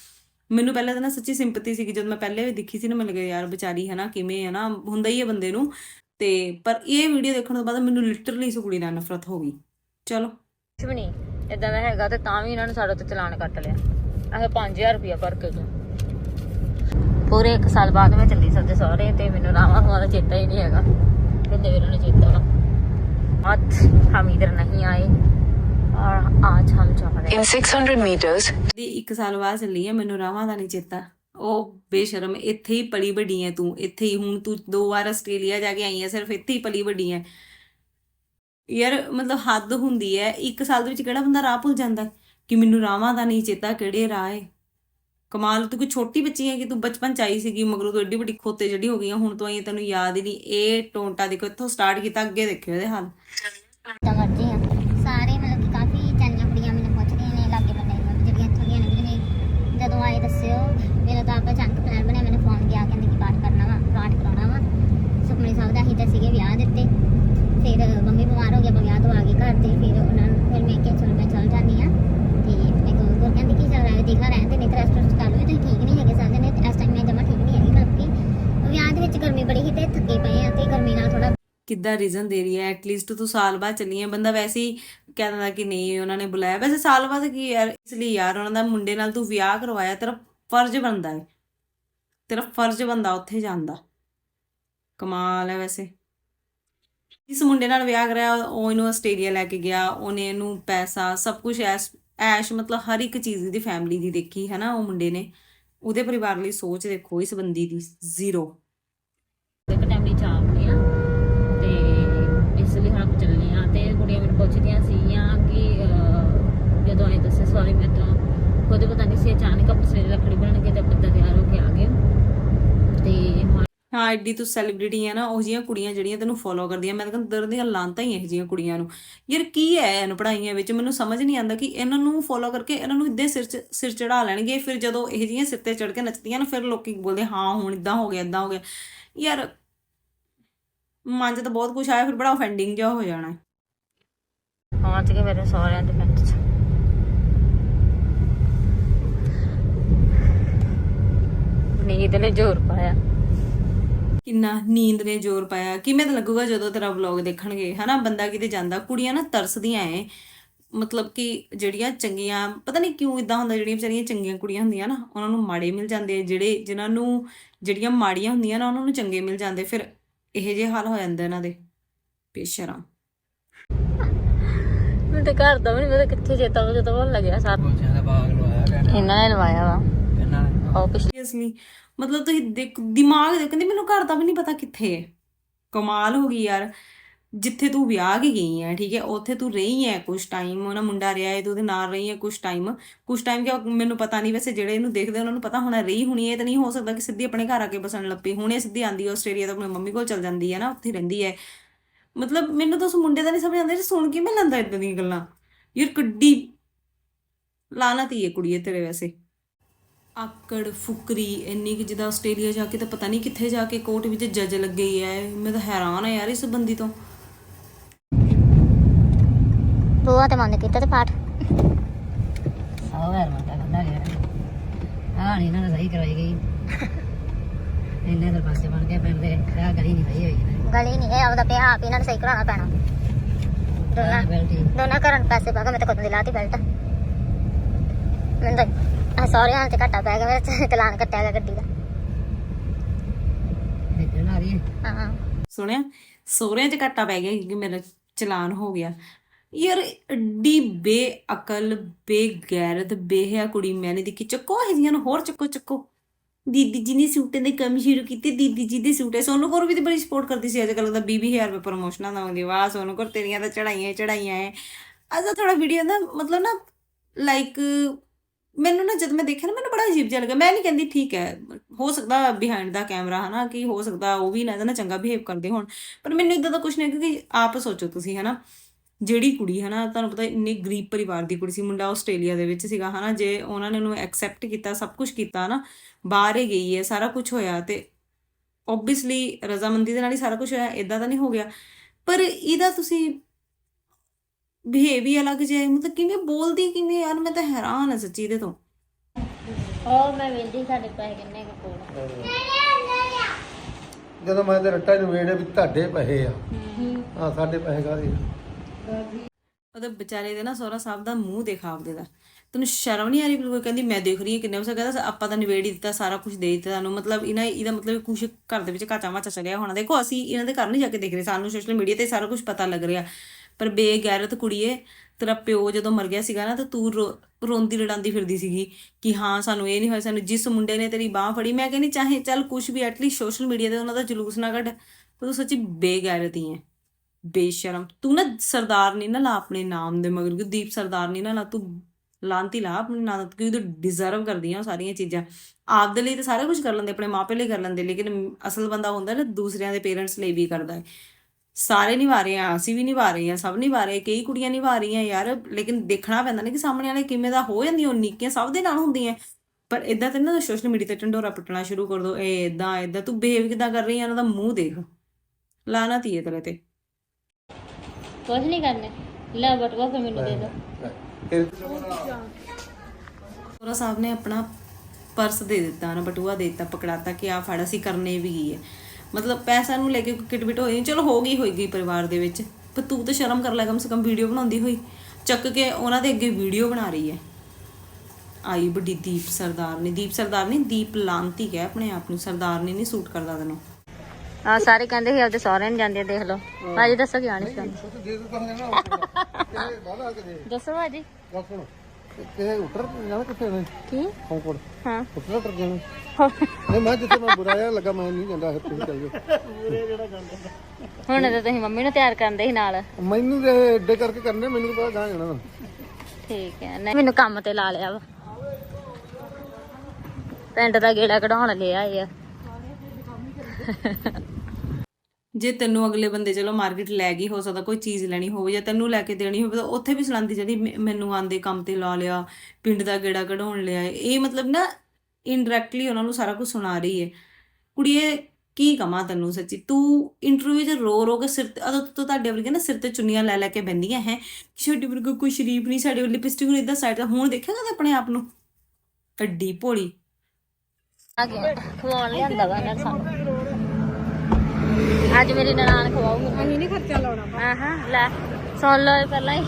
ਮੈਨੂੰ ਪਹਿਲਾਂ ਤਾਂ ਨਾ ਸੱਚੀ ਸਿੰਪਥੀ ਸੀਗੀ, ਜਦ ਮੈਂ ਪਹਿਲੇ ਵੀ ਦੇਖੀ ਸੀ ਨਾ ਮੈਨੂੰ ਲੱਗਿਆ ਯਾਰ ਵਿਚਾਰੀ ਹੈ ਨਾ, ਕਿਵੇਂ ਹੈ ਨਾ, ਹੁੰਦਾ ਹੀ ਹੈ ਬੰਦੇ ਨੂੰ। ਤੇ ਪਰ ਇਹ ਵੀਡੀਓ ਦੇਖਣ ਤੋਂ ਬਾਅਦ ਮੈਨੂੰ ਲਿਟਰਲੀ ਇਸ ਕੁੜੀ ਨਾਲ ਨਫ਼ਰਤ ਹੋ ਗਈ। ਚਲੋ। ਕੁਛ ਵੀ ਨਹੀਂ ਇਦਾਂ ਦਾ ਹੈਗਾ ਤੇ ਤਾਂ ਵੀ ਇਹਨਾਂ ਨੇ ਸਾਡੇ ਤੋਂ ਚਲਾਨ ਕੱਟ ਲਿਆ। ਆਹ 5000 ਰੁਪਇਆ ਭਰ ਕੇ ਗਿਆ ਪੂਰੇ 1 ਸਾਲ ਬਾਅਦ ਮੈਂ ਚੱਲੀ ਸਾਡੇ ਸਹੁਰੇ ਤੇ ਮੈਨੂੰ ਰਾਵਾਂ ਵਾਲਾ ਚੇਤਾ ਹੀ ਨਹੀਂ ਹੈਗਾ। ਕਹਿੰਦੇ ਵੀਰਾਂ ਨੂੰ ਚੇਤਾ ਨਾ ਹਮ ਇਧਰ ਨਹੀਂ ਆਏ। ਔਰ ਆਜ ਹਮ ਜਾ ਰਹੇ। ਇਨ 600 ਮੀਟਰਸ ਦੀ 1 ਸਾਲ ਬਾਅਦ ਚੱਲੀ ਹੈ ਮੈਨੂੰ ਰਾਵਾਂ ਦਾ ਨਹੀਂ ਚੇਤਾ। ਉਹ ਬੇਸ਼ਰਮ ਇੱਥੇ ਹੀ ਪਲੀ ਵੱਡੀ ਐ ਤੂੰ। ਇੱਥੇ ਹੀ ਹੁਣ ਤੂੰ ਦੋ ਵਾਰ ਆਸਟ੍ਰੇਲੀਆ ਜਾ ਕੇ ਆਈ ਐ ਸਿਰਫ ਇੱਥੇ ਹੀ ਪਲੀ ਵੱਡੀ ਐ। ਯਾਰ ਮਤਲਬ ਹੱਦ ਹੁੰਦੀ ਹੈ ਇੱਕ ਸਾਲ ਦੇ ਵਿੱਚ ਕਿਹੜਾ ਬੰਦਾ ਰਾਹ ਭੁੱਲ ਜਾਂਦਾ? ਕਿ ਮੈਨੂੰ ਰਾਵਾਂ ਦਾ ਨਹੀਂ ਚੇਤਾ ਕਿਹੜੇ ਰਾਹ ਐ? ਕਮਾਲ, ਤੂੰ ਕੋਈ ਛੋਟੀ ਬੱਚੀ ਹੈ ਕਿ ਤੂੰ ਬਚਪਨ ਚ ਆਈ ਸੀਗੀ, ਮਗਰੋਂ ਤੂੰ ਐਡੀ ਵੱਡੀ ਖੋਤੇ ਜਿਹੜੀ ਹੋ ਗਈ ਹੁਣ ਤੋਂ ਆਈ, ਤੈਨੂੰ ਯਾਦ ਹੀ ਨਹੀਂ। ਇਹ ਟੋਂਟਾ ਦੇਖੋ, ਇੱਥੋਂ ਸਟਾਰਟ ਕੀਤਾ, ਅੱਗੇ ਦੇਖਿਓ ਇਹਦੇ ਹਾਲ। ਤਾਂ ਕਰਦੀ ਆ। ਸਾਰੇ ਮਤਲਬ ਕਿ ਕਾਫੀ ਚੰਗੀਆਂ ਕੁੜੀਆਂ ਮੈਨੂੰ ਪੁੱਛਦੀਆਂ ਨੇ, ਲਾਗੇ ਬੰਦੇ ਦੀਆਂ ਜਿਹੜੀਆਂ ਇੱਥੋਂ ਦੀਆਂ ਨੇ, ਵੀ ਜਦੋਂ ਆਏ ਦੱਸਿਓ, ਮੇਰਾ ਤਾਂ ਆਪਾਂ ਅਚਾਨਕ ਪਲਾਨ ਬਣਿਆ, ਮੈਨੂੰ ਫੋਨ ਗਿਆ, ਕਹਿੰਦੇ ਕਿ ਪਾਠ ਕਰਨਾ ਵਾ, ਪਾਠ ਕਰਾਉਣਾ ਵਾ। ਸੁਖਮਨੀ ਸਾਹਿਬ ਦਾ ਹੀ ਤਾਂ ਸੀਗੇ ਵਿਆਹ ਦਿੱਤੇ। ਫਿਰ ਮੰਮੀ ਬਿਮਾਰ ਹੋ ਗਿਆ ਵਿਆਹ ਤੋਂ ਆ ਗਏ ਘਰ ਤੇ ਫਿਰ ਉਹਨਾਂ ਨੂੰ, ਫਿਰ ਮੈਂ ਕਿਹਾ, ਚਲੋ ਮੈਂ ਚੱਲ ਜਾਂਦੀ ਆ ਤੇ ਇੱਕ ਹੋਰ ਕਹਿੰਦੀ ਕਿ ਚੱਲ ਆਵੇ ਦੇਖਾ ਰਹਿੰਦੇ ਨਹੀਂ ਤੇ ਕਰ ਲਓ ਤੁਸੀਂ ਠੀਕ ਨਹੀਂ ਹੈਗੇ ਸਾਰੇ ਤੇ ਇਸ ਟਾਈਮ ਮੈਂ ਜਮਾ ਠੀਕ ਨਹੀਂ ਹੈਗੀ ਮਤਲਬ ਵਿਆਹ ਦੇ ਵਿੱਚ ਗਰਮੀ ਬੜੀ ਸੀ ਤੇ ਥੱਕੇ ਪਏ ਆ ਤੇ ਗਰਮੀ ਨਾਲ ਥੋੜਾ ਕਿੱਦਾਂ ਰੀਜ਼ਨ ਦੇ ਰਹੀ ਹੈ? ਐਟਲੀਸਟ ਤੂੰ ਸਾਲ ਬਾਅਦ ਚੱਲੀ ਹੈ। ਬੰਦਾ ਵੈਸੇ ਹੀ ਕਹਿ ਕਿ ਨਹੀਂ, ਉਹਨਾਂ ਨੇ ਬੁਲਾਇਆ। ਵੈਸੇ ਸਾਲ ਬਾਅਦ ਕੀ ਯਾਰ, ਇਸ ਲਈ ਯਾਰ, ਉਹਨਾਂ ਦਾ ਮੁੰਡੇ ਨਾਲ ਤੂੰ ਵਿਆਹ ਕਰਵਾਇਆ, ਤੇਰਾ ਫਰਜ਼ ਬਣਦਾ ਹੈ। ਤੇਰਾ ਫਰਜ਼ ਬਣਦਾ ਉੱਥੇ ਜਾਣ ਦਾ। ਕਮਾਲ ਹੈ ਵੈਸੇ। ਇਸ ਮੁੰਡੇ ਨਾਲ ਵਿਆਹ ਕਰਾਇਆ, ਉਹ ਇਹਨੂੰ ਆਸਟ੍ਰੇਲੀਆ ਲੈ ਕੇ ਗਿਆ, ਉਹਨੇ ਇਹਨੂੰ ਪੈਸਾ, ਸਭ ਕੁਝ ਐਸ਼ ਐਸ਼ ਮਤਲਬ ਹਰ ਇੱਕ ਚੀਜ਼ ਦੀ ਫੈਮਿਲੀ ਦੀ ਦੇਖੀ ਹੈ ਨਾ ਉਹ ਮੁੰਡੇ ਨੇ। ਉਹਦੇ ਪਰਿਵਾਰ ਲਈ ਸੋਚ ਦੇਖੋ, ਇਸ ਬੰਦੀ ਦੀ ਜ਼ੀਰੋ ਇੱਕ ਟਾਈਮ ਦੀ ਚਾਹ ਹੁੰਦੀ ਆ ਤੇ ਇਸ ਲਈ ਹੁਣ ਆਪਾਂ ਚੱਲੇ ਆ ਤੇ ਕੁੜੀਆਂ ਮੈਨੂੰ ਪੁੱਛਦੀਆਂ ਸੀਗੀਆਂ ਕਿ ਅਹ, ਜਦੋਂ ਆਏ ਦੱਸੇ ਸੌਰੀ ਮੈਂ ਤਾਂ ਖੁਦ ਪਤਾ ਨਹੀਂ ਸੀ ਅਚਾਨਕ ਆਪਾਂ ਸਵੇਰੇ ਲੱਕੜੀ ਬਣਨ ਕੇ ਤੇ ਆਪਾਂ ਤਾਂ ਤਿਆਰ ਹੋ ਕੇ ਆ ਗਏ ਤੇ ਹੁਣ ਹਾਂ, ਐਡੀ ਤੂੰ ਸੈਲੀਬ੍ਰਿਟੀ ਹੈ ਨਾ, ਉਹ ਜੀਆਂ ਕੁੜੀਆਂ ਜਿਹੜੀਆਂ ਤੈਨੂੰ ਫੋਲੋ ਕਰਦੀਆਂ, ਮੈਂ ਤਾਂ ਕਹਿੰਦਾ ਦਰ ਦੀਆਂ ਲਾਂਤਾਂ ਹੀ ਇਹ ਜੀਆਂ ਕੁੜੀਆਂ ਨੂੰ। ਯਾਰ ਕੀ ਹੈ ਇਹਨ ਪੜਾਈਆਂ ਵਿੱਚ? ਮੈਨੂੰ ਸਮਝ ਨਹੀਂ ਆਉਂਦਾ ਕਿ ਇਹਨਾਂ ਨੂੰ ਫੋਲੋ ਕਰਕੇ ਇਹਨਾਂ ਨੂੰ ਇੱਦੇ ਸਿਰ ਸਿਰ ਚੜਾ ਲੈਣਗੇ, ਫਿਰ ਜਦੋਂ ਇਹ ਜੀਆਂ ਸਿਰ ਤੇ ਚੜ ਕੇ ਨੱਚਦੀਆਂ ਨਾ, ਫਿਰ ਲੋਕੀ ਬੋਲਦੇ, ਹਾਂ, ਹੁਣ ਇਦਾਂ ਹੋ ਗਿਆ, ਇਦਾਂ ਹੋ ਗਿਆ। ਯਾਰ ਮਨ 'ਚ ਤਾਂ ਬਹੁਤ ਕੁਝ ਆਇਆ, ਫਿਰ ਬੜਾ ਆਫੈਂਡਿੰਗ ਜਿਹਾ ਹੋ ਜਾਣਾ। ਹੈ। ਪਹੁੰਚ ਗਏ ਮੇਰੇ ਸਹੁਰਿਆਂ ਦੇ ਪਿੰਡ 'ਚ? ਨੀਂਦ ਨੇ ਜ਼ੋਰ ਪਾਇਆ। ਕਿੰਨਾ ਨੀਂਦ ਨੇ ਜ਼ੋਰ ਪਾਇਆ ਕਿਵੇਂ ਤਾਂ ਲੱਗੂਗਾ ਜਦੋਂ ਤੇਰਾ ਵਲੌਗ ਦੇਖਣਗੇ ਹਨਾ? ਬੰਦਾ ਕਿਤੇ ਜਾਂਦਾ ਕੁੜੀਆਂ ਨਾ ਤਰਸਦੀਆਂ ਐ। ਮਤਲਬ ਕਿ ਜਿਹੜੀਆਂ ਚੰਗੀਆਂ ਪਤਾ ਨਹੀਂ ਕਿਉਂ ਇਦਾਂ ਹੁੰਦਾ ਜਿਹੜੀਆਂ ਵਿਚਾਰੀਆਂ ਚੰਗੀਆਂ ਕੁੜੀਆਂ ਹੁੰਦੀਆਂ ਨਾ ਉਹਨਾਂ ਨੂੰ ਮਾੜੇ ਮਿਲ ਜਾਂਦੇ ਆ ਜਿਹੜੇ ਜਿਨ੍ਹਾਂ ਨੂੰ ਜਿਹੜੀਆਂ ਮਾੜੀਆਂ ਹੁੰਦੀਆਂ ਨਾ ਉਹਨਾਂ ਨੂੰ ਚੰਗੇ ਮਿਲ ਜਾਂਦੇ। ਫਿਰ ਇਹੋ ਜਿਹੇ ਹਾਲ ਹੋ ਜਾਂਦੇ ਇਹਨਾਂ ਦੇ। ਬੇਸ਼ਰਮ। ਮੈਨੂੰ ਤੇ ਘਰ ਦਾ ਵੀ ਨਹੀਂ ਪਤਾ ਕਿੱਥੇ ਚੇਤਾ ਉਹ ਜਦੋਂ ਭੁੱਲ ਲੱਗਿਆ ਸਾਰਾ ਬਾਗ ਲਵਾਇਆ ਇਹਨਾਂ ਨੇ ਲਵਾਇਆ ਵਾ। ਇਹਨਾਂ ਨੇ ਮਤਲਬ ਤੁਸੀਂ ਦੇਖ, ਦਿਮਾਗ ਦੇ ਕਹਿੰਦੀ ਮੈਨੂੰ ਘਰ ਦਾ ਵੀ ਨਹੀਂ ਪਤਾ ਕਿੱਥੇ ਹੈ। ਕਮਾਲ ਹੋ ਗਈ ਯਾਰ। ਜਿੱਥੇ ਤੂੰ ਵਿਆਹ ਕੇ ਗਈ ਹੈ, ਠੀਕ ਹੈ, ਉੱਥੇ ਤੂੰ ਰਹੀ ਹੈ ਕੁਝ ਟਾਈਮ ਉਹਨਾਂ ਮੁੰਡਾ ਰਿਹਾ ਹੈ, ਤੂੰ ਉਹਦੇ ਨਾਲ ਰਹੀ ਹੈ ਕੁਝ ਟਾਈਮ ਕੁਝ ਟਾਈਮ ਕਿ ਮੈਨੂੰ ਪਤਾ ਨਹੀਂ ਵੈਸੇ, ਜਿਹੜੇ ਇਹਨੂੰ ਦੇਖਦੇ ਉਹਨਾਂ ਨੂੰ ਪਤਾ ਹੋਣਾ ਰਹੀ ਹੋਣੀ ਹੈ ਤਾਂ ਨਹੀਂ, ਹੋ ਸਕਦਾ ਕਿ ਸਿੱਧੀ ਆਪਣੇ ਘਰ ਆ ਕੇ ਬਸਣ ਲੱਪੀ ਹੁਣੇ ਸਿੱਧੀ ਆਂਦੀ ਹੈ ਆਸਟ੍ਰੇਲੀਆ ਤੋਂ, ਆਪਣੀ ਮੰਮੀ ਕੋਲ ਚਲ ਜਾਂਦੀ ਹੈ ਨਾ, ਉੱਥੇ ਰਹਿੰਦੀ ਹੈ। ਮਤਲਬ ਮੈਨੂੰ ਤਾਂ ਉਸ ਮੁੰਡੇ ਦਾ ਨਹੀਂ ਸਮਝ ਆਉਂਦਾ, ਇਹ ਸੁਣ ਕੇ ਮੈਂ ਲੈਂਦਾ ਇਦਾਂ ਦੀਆਂ ਗੱਲਾਂ। ਯਾਰ ਕੱਡੀ ਲਾਨਤ ਹੀ ਹੈ ਕੁੜੀ ਤੇਰੇ ਵੈਸੇ। ਆਕੜ ਫੁਕਰੀ ਇੰਨੀ ਕਿ ਜਿੱਦਾਂ ਆਸਟ੍ਰੇਲੀਆ ਜਾ ਕੇ ਤਾਂ ਪਤਾ ਨਹੀਂ ਕਿੱਥੇ ਜਾ ਕੇ ਕੋਰਟ ਵਿੱਚ ਜੱਜ ਲੱਗੇ ਹੀ ਹੈ ਮੈਂ ਤਾਂ ਹੈਰਾਨ ਆ ਯਾਰ ਇਸ ਬੰਦੀ ਤੋਂ। ਬੂਆ ਤੇ ਮੰਨ ਕੀਤਾ ਤੇ ਪਾਠ। ਆਹ ਯਾਰ ਮਤਾ ਬੰਦਾ ਗਿਆ ਆਹ ਨਹੀਂ ਨਾ ਸਹੀ ਕਰਵਾਈ ਗਈ। ਇੰਨੇ ਦਰ ਪਾਸੇ ਬਣ ਕੇ ਪਿੰਡ ਦੇ। ਆਹ ਗਲੀ ਨਹੀਂ ਪਈ ਹੋਈ ਨਾ ਗਲੀ ਨਹੀਂ ਹੈ ਆਪਦਾ ਪਿਆ ਆਪ ਇਹਨਾਂ ਨੂੰ ਸਹੀ ਕਰਾਉਣਾ ਪੈਣਾ। ਦੋਨਾਂ ਦੋਨਾਂ ਘਰਾਂ ਨੂੰ ਪੈਸੇ ਪਾ ਕੇ ਮੈਂ ਤਾਂ ਕਦੋਂ ਦੀ ਲਾਤੀ ਬੈਲਟ। ਮੈਨੂੰ ਤਾਂ ਆ ਸੌਰਿਆਂ ਤੇ ਘੱਟਾ ਪੈ ਗਿਆ ਮੇਰੇ ਚਲਾਨ ਕੱਟਿਆ ਗਿਆ ਗੱਡੀ ਦਾ। ਭੇਜਣ ਆ ਰਹੀ ਹੈ? ਹਾਂ। ਸੁਣਿਆ? ਸੋਹਰਿਆਂ 'ਚ ਘਾਟਾ ਪੈ ਗਿਆ ਕਿਉਂਕਿ ਮੇਰਾ ਚਲਾਨ ਹੋ ਗਿਆ। ਯਾਰ ਏਡੀ ਬੇਅਕਲ ਬੇਗੈਰਤ ਬੇਹਿਆ ਕੁੜੀ ਮੈਂ ਨਹੀਂ ਦੇਖੀ। ਚੱਕੋ ਇਹ ਜੀਆਂ ਨੂੰ ਹੋਰ ਚੱਕੋ ਚੱਕੋ। ਦੀਦੀ ਜੀ ਨੇ ਸੂਟਾਂ ਦੇ ਕੰਮ ਸ਼ੁਰੂ ਕੀਤੇ ਦੀਦੀ ਜੀ ਦੇ ਸੂਟ ਹੈ। ਸੋਨੂ ਕੋਰ ਵੀ ਤੇ ਬੜੀ ਸਪੋਰਟ ਕਰਦੀ ਸੀ ਅੱਜ ਕੱਲ੍ਹ ਦਾ ਬੀਬੀ ਹੇਅਰ ਪੇ ਪ੍ਰਮੋਸ਼ਨਾਂ ਦਾ। ਹੁੰਦੀ ਵਾਹ ਸੋਨੂ ਕੋਰ ਤੇਰੀਆਂ ਤਾਂ ਚੜਾਈਆਂ ਚੜਾਈਆਂ ਹੈ ਅੱਜ ਥੋੜਾ ਵੀਡੀਓ ਨਾ ਮਤਲਬ ਨਾ ਲਾਈਕ ਮੈਨੂੰ ਨਾ ਜਦ ਮੈਂ ਦੇਖਿਆ ਨਾ, ਮੈਨੂੰ ਬੜਾ ਅਜੀਬ ਜਿਹਾ ਲੱਗਾ। ਮੈਂ ਨਹੀਂ ਕਹਿੰਦੀ ਠੀਕ ਹੈ, ਹੋ ਸਕਦਾ ਬਿਹਾਈਂਡ ਦਾ ਕੈਮਰਾ ਹਨਾ, ਕਿ ਹੋ ਸਕਦਾ ਉਹ ਵੀ ਨਾ ਇਹਦਾ ਨਾ ਚੰਗਾ ਬਿਹੇਵ ਕਰਦੇ ਹੋਣ। ਪਰ ਮੈਨੂੰ ਇਦਾਂ ਦਾ ਕੁਝ ਨਹੀਂ ਕਿਉਂਕਿ ਆਪ ਸੋਚੋ ਤੁਸੀਂ ਹਨਾ, ਜਿਹੜੀ ਕੁੜੀ ਹਨਾ, ਤੁਹਾਨੂੰ ਪਤਾ ਇੰਨੀ ਗਰੀਬ ਪਰਿਵਾਰ ਦੀ ਕੁੜੀ ਸੀ, ਮੁੰਡਾ ਆਸਟ੍ਰੇਲੀਆ ਦੇ ਵਿੱਚ ਸੀਗਾ ਹਨਾ, ਜੇ ਉਹਨਾਂ ਨੇ ਉਹਨੂੰ ਐਕਸੈਪਟ ਕੀਤਾ, ਸਭ ਕੁਝ ਕੀਤਾ ਨਾ ਬਾਹਰ ਹੀ ਗਈ ਹੈ, ਸਾਰਾ ਕੁਝ ਹੋਇਆ ਤੇ ਓਬਵੀਅਸਲੀ ਰਜ਼ਾਮੰਦੀ ਦੇ ਨਾਲ ਹੀ ਸਾਰਾ ਕੁਝ ਹੋਇਆ ਇਦਾਂ ਤਾਂ ਨਹੀਂ ਹੋ ਗਿਆ। ਪਰ ਇਹਦਾ ਤੁਸੀਂ ਬਿਹੇਵ ਹੀ ਅਲੱਗ ਜਿਹਾ ਹੈ। ਮਤਲਬ ਕਿਵੇਂ ਬੋਲਦੀ ਕਿਵੇਂ ਯਾਰ ਮੈਂ ਤਾਂ ਹੈਰਾਨ ਹਾਂ ਸੱਚੀ ਇਹਦੇ ਤੋਂ। ਉਹ ਮੈਂ ਵੇਂਦੀ ਸਾਡੇ ਪੈਸੇ ਕਿੰਨੇ ਕੁ ਕੋਲ। ਜਦੋਂ ਮੈਂ ਤੇ ਰੱਟਾ ਨੂੰ ਵੇੜੇ ਵੀ ਤੁਹਾਡੇ ਪੈਸੇ ਆ। ਹਾਂ। ਸਾਡੇ ਪੈਸੇ ਕਾਹਦੇ ਆ? ਉਹਦੇ ਵਿਚਾਰੇ ਦੇ ਨਾ ਸੋਹਰਾ ਸਾਹਿਬ ਦਾ ਮੂੰਹ ਦੇਖਾ ਆਪਦੇ ਦਾ। ਤੈਨੂੰ ਸ਼ਰਮ ਨਹੀਂ ਆ ਰਹੀ ਬਿਲਕੁਲ? ਕਹਿੰਦੀ ਮੈਂ ਦੇਖ ਰਹੀ ਹਾਂ ਕਿੰਨੇ ਪੈਸੇ ਕਹਿੰਦਾ ਆਪਾਂ ਤਾਂ ਨਿਵੇੜ ਹੀ ਦਿੱਤਾ ਸਾਰਾ ਕੁਝ ਦੇ ਦਿੱਤਾ ਤੁਹਾਨੂੰ। ਮਤਲਬ ਇਹਨਾਂ ਇਹਦਾ ਮਤਲਬ ਕੁਝ ਘਰ ਦੇ ਵਿੱਚ ਕਾਚਾ ਮਾਚਾ ਚਲਿਆ ਹੋਣਾ। ਦੇਖੋ ਅਸੀਂ ਇਹਨਾਂ ਦੇ ਘਰ ਨਹੀਂ ਜਾ ਕੇ ਦੇਖ ਰਹੇ। ਸਾਨੂੰ ਸੋਸ਼ਲ ਮੀਡੀਆ ਤੇ ਸਾਰਾ ਕੁਝ ਪਤਾ ਲੱਗ ਰਿਹਾ। ਪਰ ਬੇਗੈਰਤ ਕੁੜੀਏ, ਤੇਰਾ ਪਿਓ ਜਦੋਂ ਮਰ ਗਿਆ ਸੀਗਾ ਨਾ, ਤੇ ਤੂੰ ਰੋ- ਰੋਂਦੀ ਲੜਾਂਦੀ ਫਿਰਦੀ ਸੀਗੀ ਕਿ ਹਾਂ, ਸਾਨੂੰ ਇਹ ਨਹੀਂ ਹੋਇਆ, ਸਾਨੂੰ ਜਿਸ ਮੁੰਡੇ ਨੇ ਤੇਰੀ ਬਾਹ ਫੜੀ, ਮੈਂ ਕਹਿੰਦੀ ਚਾਹੇ ਚੱਲ ਕੁਝ ਵੀ ਐਟਲੀਸਟ ਸੋਸ਼ਲ ਮੀਡੀਆ ਤੇ ਉਹਨਾਂ ਦਾ ਜਲੂਸ ਨਾ ਕੱਢ, ਪਰ ਤੂੰ ਸੱਚੀ ਬੇਗੈਰਤ ਹੀ ਹੈ, ਬੇਸ਼ਰਮ। ਤੂੰ ਨਾ ਸਰਦਾਰ ਨਹੀਂ ਨਾ ਲਾ ਆਪਣੇ ਨਾਮ ਦੇ ਮਗਰ ਕਿ ਦੀਪ ਸਰਦਾਰ ਨਹੀਂ ਨਾ ਲਾ, ਤੂੰ ਲਾਂਤੀ ਲਾ ਆਪਣੇ ਨਾਮ ਦਾ, ਕਿਉਂਕਿ ਤੂੰ ਡਿਜ਼ਰਵ ਕਰਦੀ ਆ ਉਹ ਸਾਰੀਆਂ ਚੀਜ਼ਾਂ। ਆਪ ਦੇ ਲਈ ਤਾਂ ਸਾਰਾ ਕੁਝ ਕਰ ਲੈਂਦੇ, ਆਪਣੇ ਮਾਪੇ ਲਈ ਕਰ ਲੈਂਦੇ, ਲੇਕਿਨ ਅਸਲ ਬੰਦਾ ਹੁੰਦਾ ਨਾ, ਦੂਸਰਿਆਂ ਦੇ ਪੇਰੈਂਟਸ ਲਈ ਵੀ ਕਰਦਾ ਹੈ। ਸਾਰੇ ਨਿਭਾ ਰਹੇ ਆ ਅਸੀਂ ਵੀ ਨਿਭਾ ਰਹੇ ਆ ਸਭ ਨਿਭਾ ਰਹੇ ਕਈ ਕੁੜੀਆਂ ਨਿਭਾ ਰਹੀਆਂ ਯਾਰ ਲੇਕਿਨ ਦੇਖਣਾ ਪੈਂਦਾ ਨਾ ਕਿ ਸਾਹਮਣੇ ਵਾਲੇ ਕਿਵੇਂ ਦਾ ਹੋ ਜਾਂਦੀਆਂ ਉਹ ਨਿੱਕੀਆਂ ਸਭ ਦੇ ਨਾਲ ਹੁੰਦੀਆਂ। ਪਰ ਇਦਾਂ ਤੇ ਨਾ ਸੋਸ਼ਲ ਮੀਡੀਆ ਤੇ ਢੰਡੋਰਾ ਪਿੱਟਣਾ ਸ਼ੁਰੂ ਕਰ ਦੋ ਇਹ ਇਦਾਂ ਇਦਾਂ ਤੂੰ ਬਿਹੇਵ ਕਿਦਾਂ ਕਰ ਰਹੀ ਆ ਉਹਨਾਂ ਦਾ ਮੂੰਹ ਦੇਖ। ਹੀ ਹੈ ਤੇਰੇ ਤੇ। ਕੁਝ ਨਹੀਂ ਕਰਨੇ ਲੈ ਬਟਵਾ ਫਿਰ ਮੈਨੂੰ ਦੇ ਦੋ। ਸਾਹਿਬ ਨੇ ਆਪਣਾ ਪਰਸ ਦੇ ਦਿੱਤਾ ਨਾ ਬਟੂਆ ਦੇ ਦਿੱਤਾ ਪਕੜਾਤਾ ਕਿ ਆ ਫੜ ਅਸੀਂ ਕਰਨੇ ਵੀ ਕੀ ਹੈ ਮਤਲਬ ਪੈਸਾ ਨੂੰ ਲੈ ਕੇ ਕੋਈ ਕਿਟਬਿਟ ਹੋਈ ਨਹੀਂ ਚਲੋ ਹੋ ਗਈ ਹੋਏਗੀ ਪਰਿਵਾਰ ਦੇ ਵਿੱਚ। ਪਰ ਤੂੰ ਤਾਂ ਸ਼ਰਮ ਕਰ ਲੈ ਕਮ ਸੇ ਕਮ ਵੀਡੀਓ ਬਣਾਉਂਦੀ ਹੋਈ। ਚੱਕ ਕੇ ਉਹਨਾਂ ਦੇ ਅੱਗੇ ਵੀਡੀਓ ਬਣਾ ਰਹੀ ਹੈ। ਆਈ ਵੱਡੀ ਦੀਪ ਸਰਦਾਰ ਨੇ ਦੀਪ ਸਰਦਾਰ ਨਹੀਂ ਦੀਪ ਲਾਂਤੀ ਹੈ ਆਪਣੇ ਆਪ ਨੂੰ। ਸਰਦਾਰ ਨੇ ਨਹੀਂ ਸੂਟ ਕਰਦਾ ਤੈਨੂੰ। ਆ ਸਾਰੇ ਕਹਿੰਦੇ ਸੀ ਆਪਦੇ ਸਹੁਰੇ ਨੂੰ ਜਾਂਦੇ ਆ, ਦੇਖ ਲਓ। ਭਾਜੀ ਦੱਸੋ ਕਿ ਆਣੀ ਸੀ ਨਾ ਦੱਸੋ ਭਾਜੀ। ਕਿਹੇ ਉੱਤਰ ਜਾਣਾ ਕਿੱਥੇ ਨੇ ਕੀ? ਹੌਂਕੜ ਹਾਂ। ਉੱਤਰ ਉੱਤਰ ਜਾਣਾ। ਨਹੀਂ ਮੈਂ ਜਿੱਥੇ ਮੈਂ ਬੁਰਾਇਆ ਲੱਗਾ ਮੈਂ ਨਹੀਂ ਜਾਂਦਾ ਤੁਸੀਂ ਚੱਲ ਜਾਓ। ਹੁਣ ਤਾਂ ਤੁਸੀਂ ਮੰਮੀ ਨੂੰ ਤਿਆਰ ਕਰਦੇ ਸੀ ਨਾਲ। ਮੈਨੂੰ ਤੇ ਏਡੇ ਕਰਕੇ ਕਰਨੇ ਮੈਨੂੰ ਤਾਂ ਪਤਾ ਗਾਂ ਜਾਣਾ। ਠੀਕ ਹੈ ਨਹੀਂ ਮੈਨੂੰ ਕੰਮ ਤੇ ਲਾ ਲਿਆ ਵਾ। ਪਿੰਡ ਦਾ ਗੇੜਾ ਕਢਾਉਣ ਲਿਆ ਆਏ ਆ ਜੇ ਤੈਨੂੰ ਅਗਲੇ ਬੰਦੇ ਚਲੋ ਮਾਰਕੀਟ ਲੈ ਗਈ ਹੋ ਸਕਦਾ, ਕੋਈ ਚੀਜ਼ ਲੈਣੀ ਹੋਵੇ ਜਾਂ ਤੈਨੂੰ ਲੈ ਕੇ ਦੇਣੀ ਹੋਵੇ ਤਾਂ ਉੱਥੇ ਵੀ ਸੁਣਾਉਂਦੀ ਜਿਹੜੀ ਮੈ- ਮੈਨੂੰ ਆਂਦੇ ਕੰਮ ਤੇ ਲਾ ਲਿਆ, ਪਿੰਡ ਦਾ ਗੇੜਾ ਕਢਾਉਣ ਲਿਆ, ਇਹ ਮਤਲਬ ਨਾ ਇਨਡਾਇਰੈਕਟਲੀ ਉਹਨਾਂ ਨੂੰ ਸਾਰਾ ਕੁਝ ਸੁਣਾ ਰਹੀ ਹੈ। ਕੁੜੀਏ, ਕੀ ਕਮਾ ਤੈਨੂੰ ਸੱਚੀ, ਤੂੰ ਇੰਟਰਵਿਊ 'ਚ ਰੋ ਰੋ ਕੇ ਸਿਰ ਤੇ ਅਦੋਂ ਤੋਂ ਤੁਹਾਡੇ ਵਰਗੇ ਨਾ ਸਿਰ ਤੇ ਚੁੰਨੀਆਂ ਲੈ ਲੈ ਕੇ ਬੈੰਦੀਆਂ ਹੈ ਛੋਟੀ ਵਰਗੇ ਕੋਈ ਸ਼ਰੀਫ ਨਹੀਂ ਸਾਡੇ ਲਿਪਸਟਿਕ ਨੂੰ ਇਦਾਂ ਸਾਈਡ ਤੇ, ਹੁਣ ਦੇਖਿਆ ਕਦੇ ਆਪਣੇ ਆਪ ਨੂੰ? ਕੱਡੀ ਭੋਲੀ। ਆ ਗਿਆ। ਖਵਾਉਣ ਲਿਆਂਦਾ ਵਾ ਇਹਨਾਂ ਸਾਨੂੰ ਅੱਜ ਮੇਰੀ ਨਨਾਣ ਖਵਾਉ ਮੈਨੂੰ ਅਸੀਂ ਨਹੀਂ ਖਰਚਾ ਲਾਉਣਾ ਹਾਂ ਹਾਂ ਲੈ ਸੁਣ ਲਓ ਇਹ ਪਹਿਲਾਂ ਹੀ।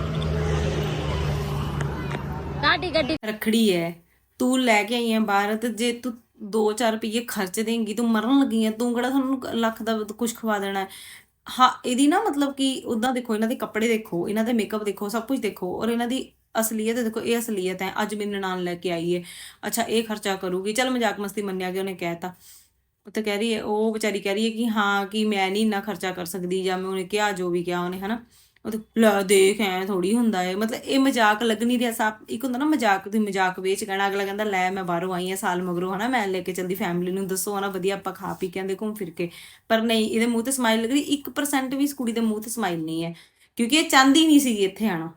ਤੁਹਾਡੀ ਗੱਡੀ ਰਖੜੀ ਹੈ ਤੂੰ ਲੈ ਕੇ ਆਈ ਹੈ ਬਾਹਰ ਤੇ ਜੇ ਤੂੰ 2-4 ਰੁਪਏ ਖਰਚ ਦੇਂਗੀ ਤੂੰ ਮਰਨ ਲੱਗੀ ਹੈ ਤੂੰ ਕਿਹੜਾ ਤੁਹਾਨੂੰ ਲੱਖ ਦਾ ਕੁਝ ਖਵਾ ਦੇਣਾ ਹੈ ਹਾਂ ਇਹਦੀ ਨਾ ਮਤਲਬ ਕਿ ਉਦਾਂ ਦੇਖੋ ਇਹਨਾਂ ਦੇ ਕੱਪੜੇ ਦੇਖੋ ਇਹਨਾਂ ਦੇ ਮੇਕਅਪ ਦੇਖੋ ਸਭ ਕੁਝ ਦੇਖੋ ਔਰ ਇਹਨਾਂ ਦੀ ਅਸਲੀਅਤ ਦੇਖੋ ਇਹ ਅਸਲੀਅਤ ਹੈ ਅੱਜ ਮੇਰੇ ਨਾਲ ਲੈ ਕੇ ਆਈ ਹੈ ਅੱਛਾ ਇਹ ਖਰਚਾ ਕਰੂਗੀ। ਚਲ ਮਜ਼ਾਕ ਮਸਤੀ ਮੰਨਿਆ ਗਿਆ ਉਹਨੇ ਕਹਿਤਾ। ਤਾਂ ਕਹਿ ਰਹੀ ਹੈ, ਉਹ ਵਿਚਾਰੀ ਕਹਿ ਰਹੀ ਹੈ ਕਿ ਹਾਂ, ਕਿ ਮੈਂ ਨਹੀਂ ਇੰਨਾ ਖਰਚਾ ਕਰ ਸਕਦੀ ਜਾਂ ਮੈਂ ਉਹਨੇ ਕਿਹਾ ਜੋ ਵੀ ਕਿਹਾ ਉਹਨੇ, ਹਨਾ। ਉਹ ਤੇ ਲੈ ਦੇਖ, ਐ ਥੋੜੀ ਹੁੰਦਾ ਹੈ। ਮਤਲਬ ਇਹ ਮਜ਼ਾਕ ਲੱਗ ਨਹੀਂ ਰਿਹਾ ਸਾਬ ਇੱਕ ਹੁੰਦਾ ਨਾ ਮਜ਼ਾਕ ਦੀ ਮਜ਼ਾਕ ਵਿੱਚ ਕਹਿਣਾ, ਅਗਲਾ ਕਹਿੰਦਾ, ਲੈ ਮੈਂ ਬਾਹਰੋਂ ਆਈ ਆ ਸਾਲ ਮਗਰੋਂ, ਹਨਾ, ਮੈਂ ਲੈ ਕੇ ਚਲਦੀ ਫੈਮਿਲੀ ਨੂੰ, ਦੱਸੋ, ਹਨਾ, ਵਧੀਆ ਆਪਾਂ ਖਾ ਪੀ ਕੇ ਘੁੰਮ ਫਿਰ ਕੇ। ਪਰ ਨਹੀਂ, ਇਹਦੇ ਮੂੰਹ ਤੇ ਸਮਾਈਲ ਲੱਗ ਰਹੀ 1% ਵੀ ਇਸ ਕੁੜੀ ਦੇ ਮੂੰਹ ਤੇ ਸਮਾਈਲ ਨਹੀਂ ਹੈ, ਕਿਉਂਕਿ ਇਹ ਚਾਹਦੀ ਨਹੀਂ ਸੀ ਇੱਥੇ ਆਣਾ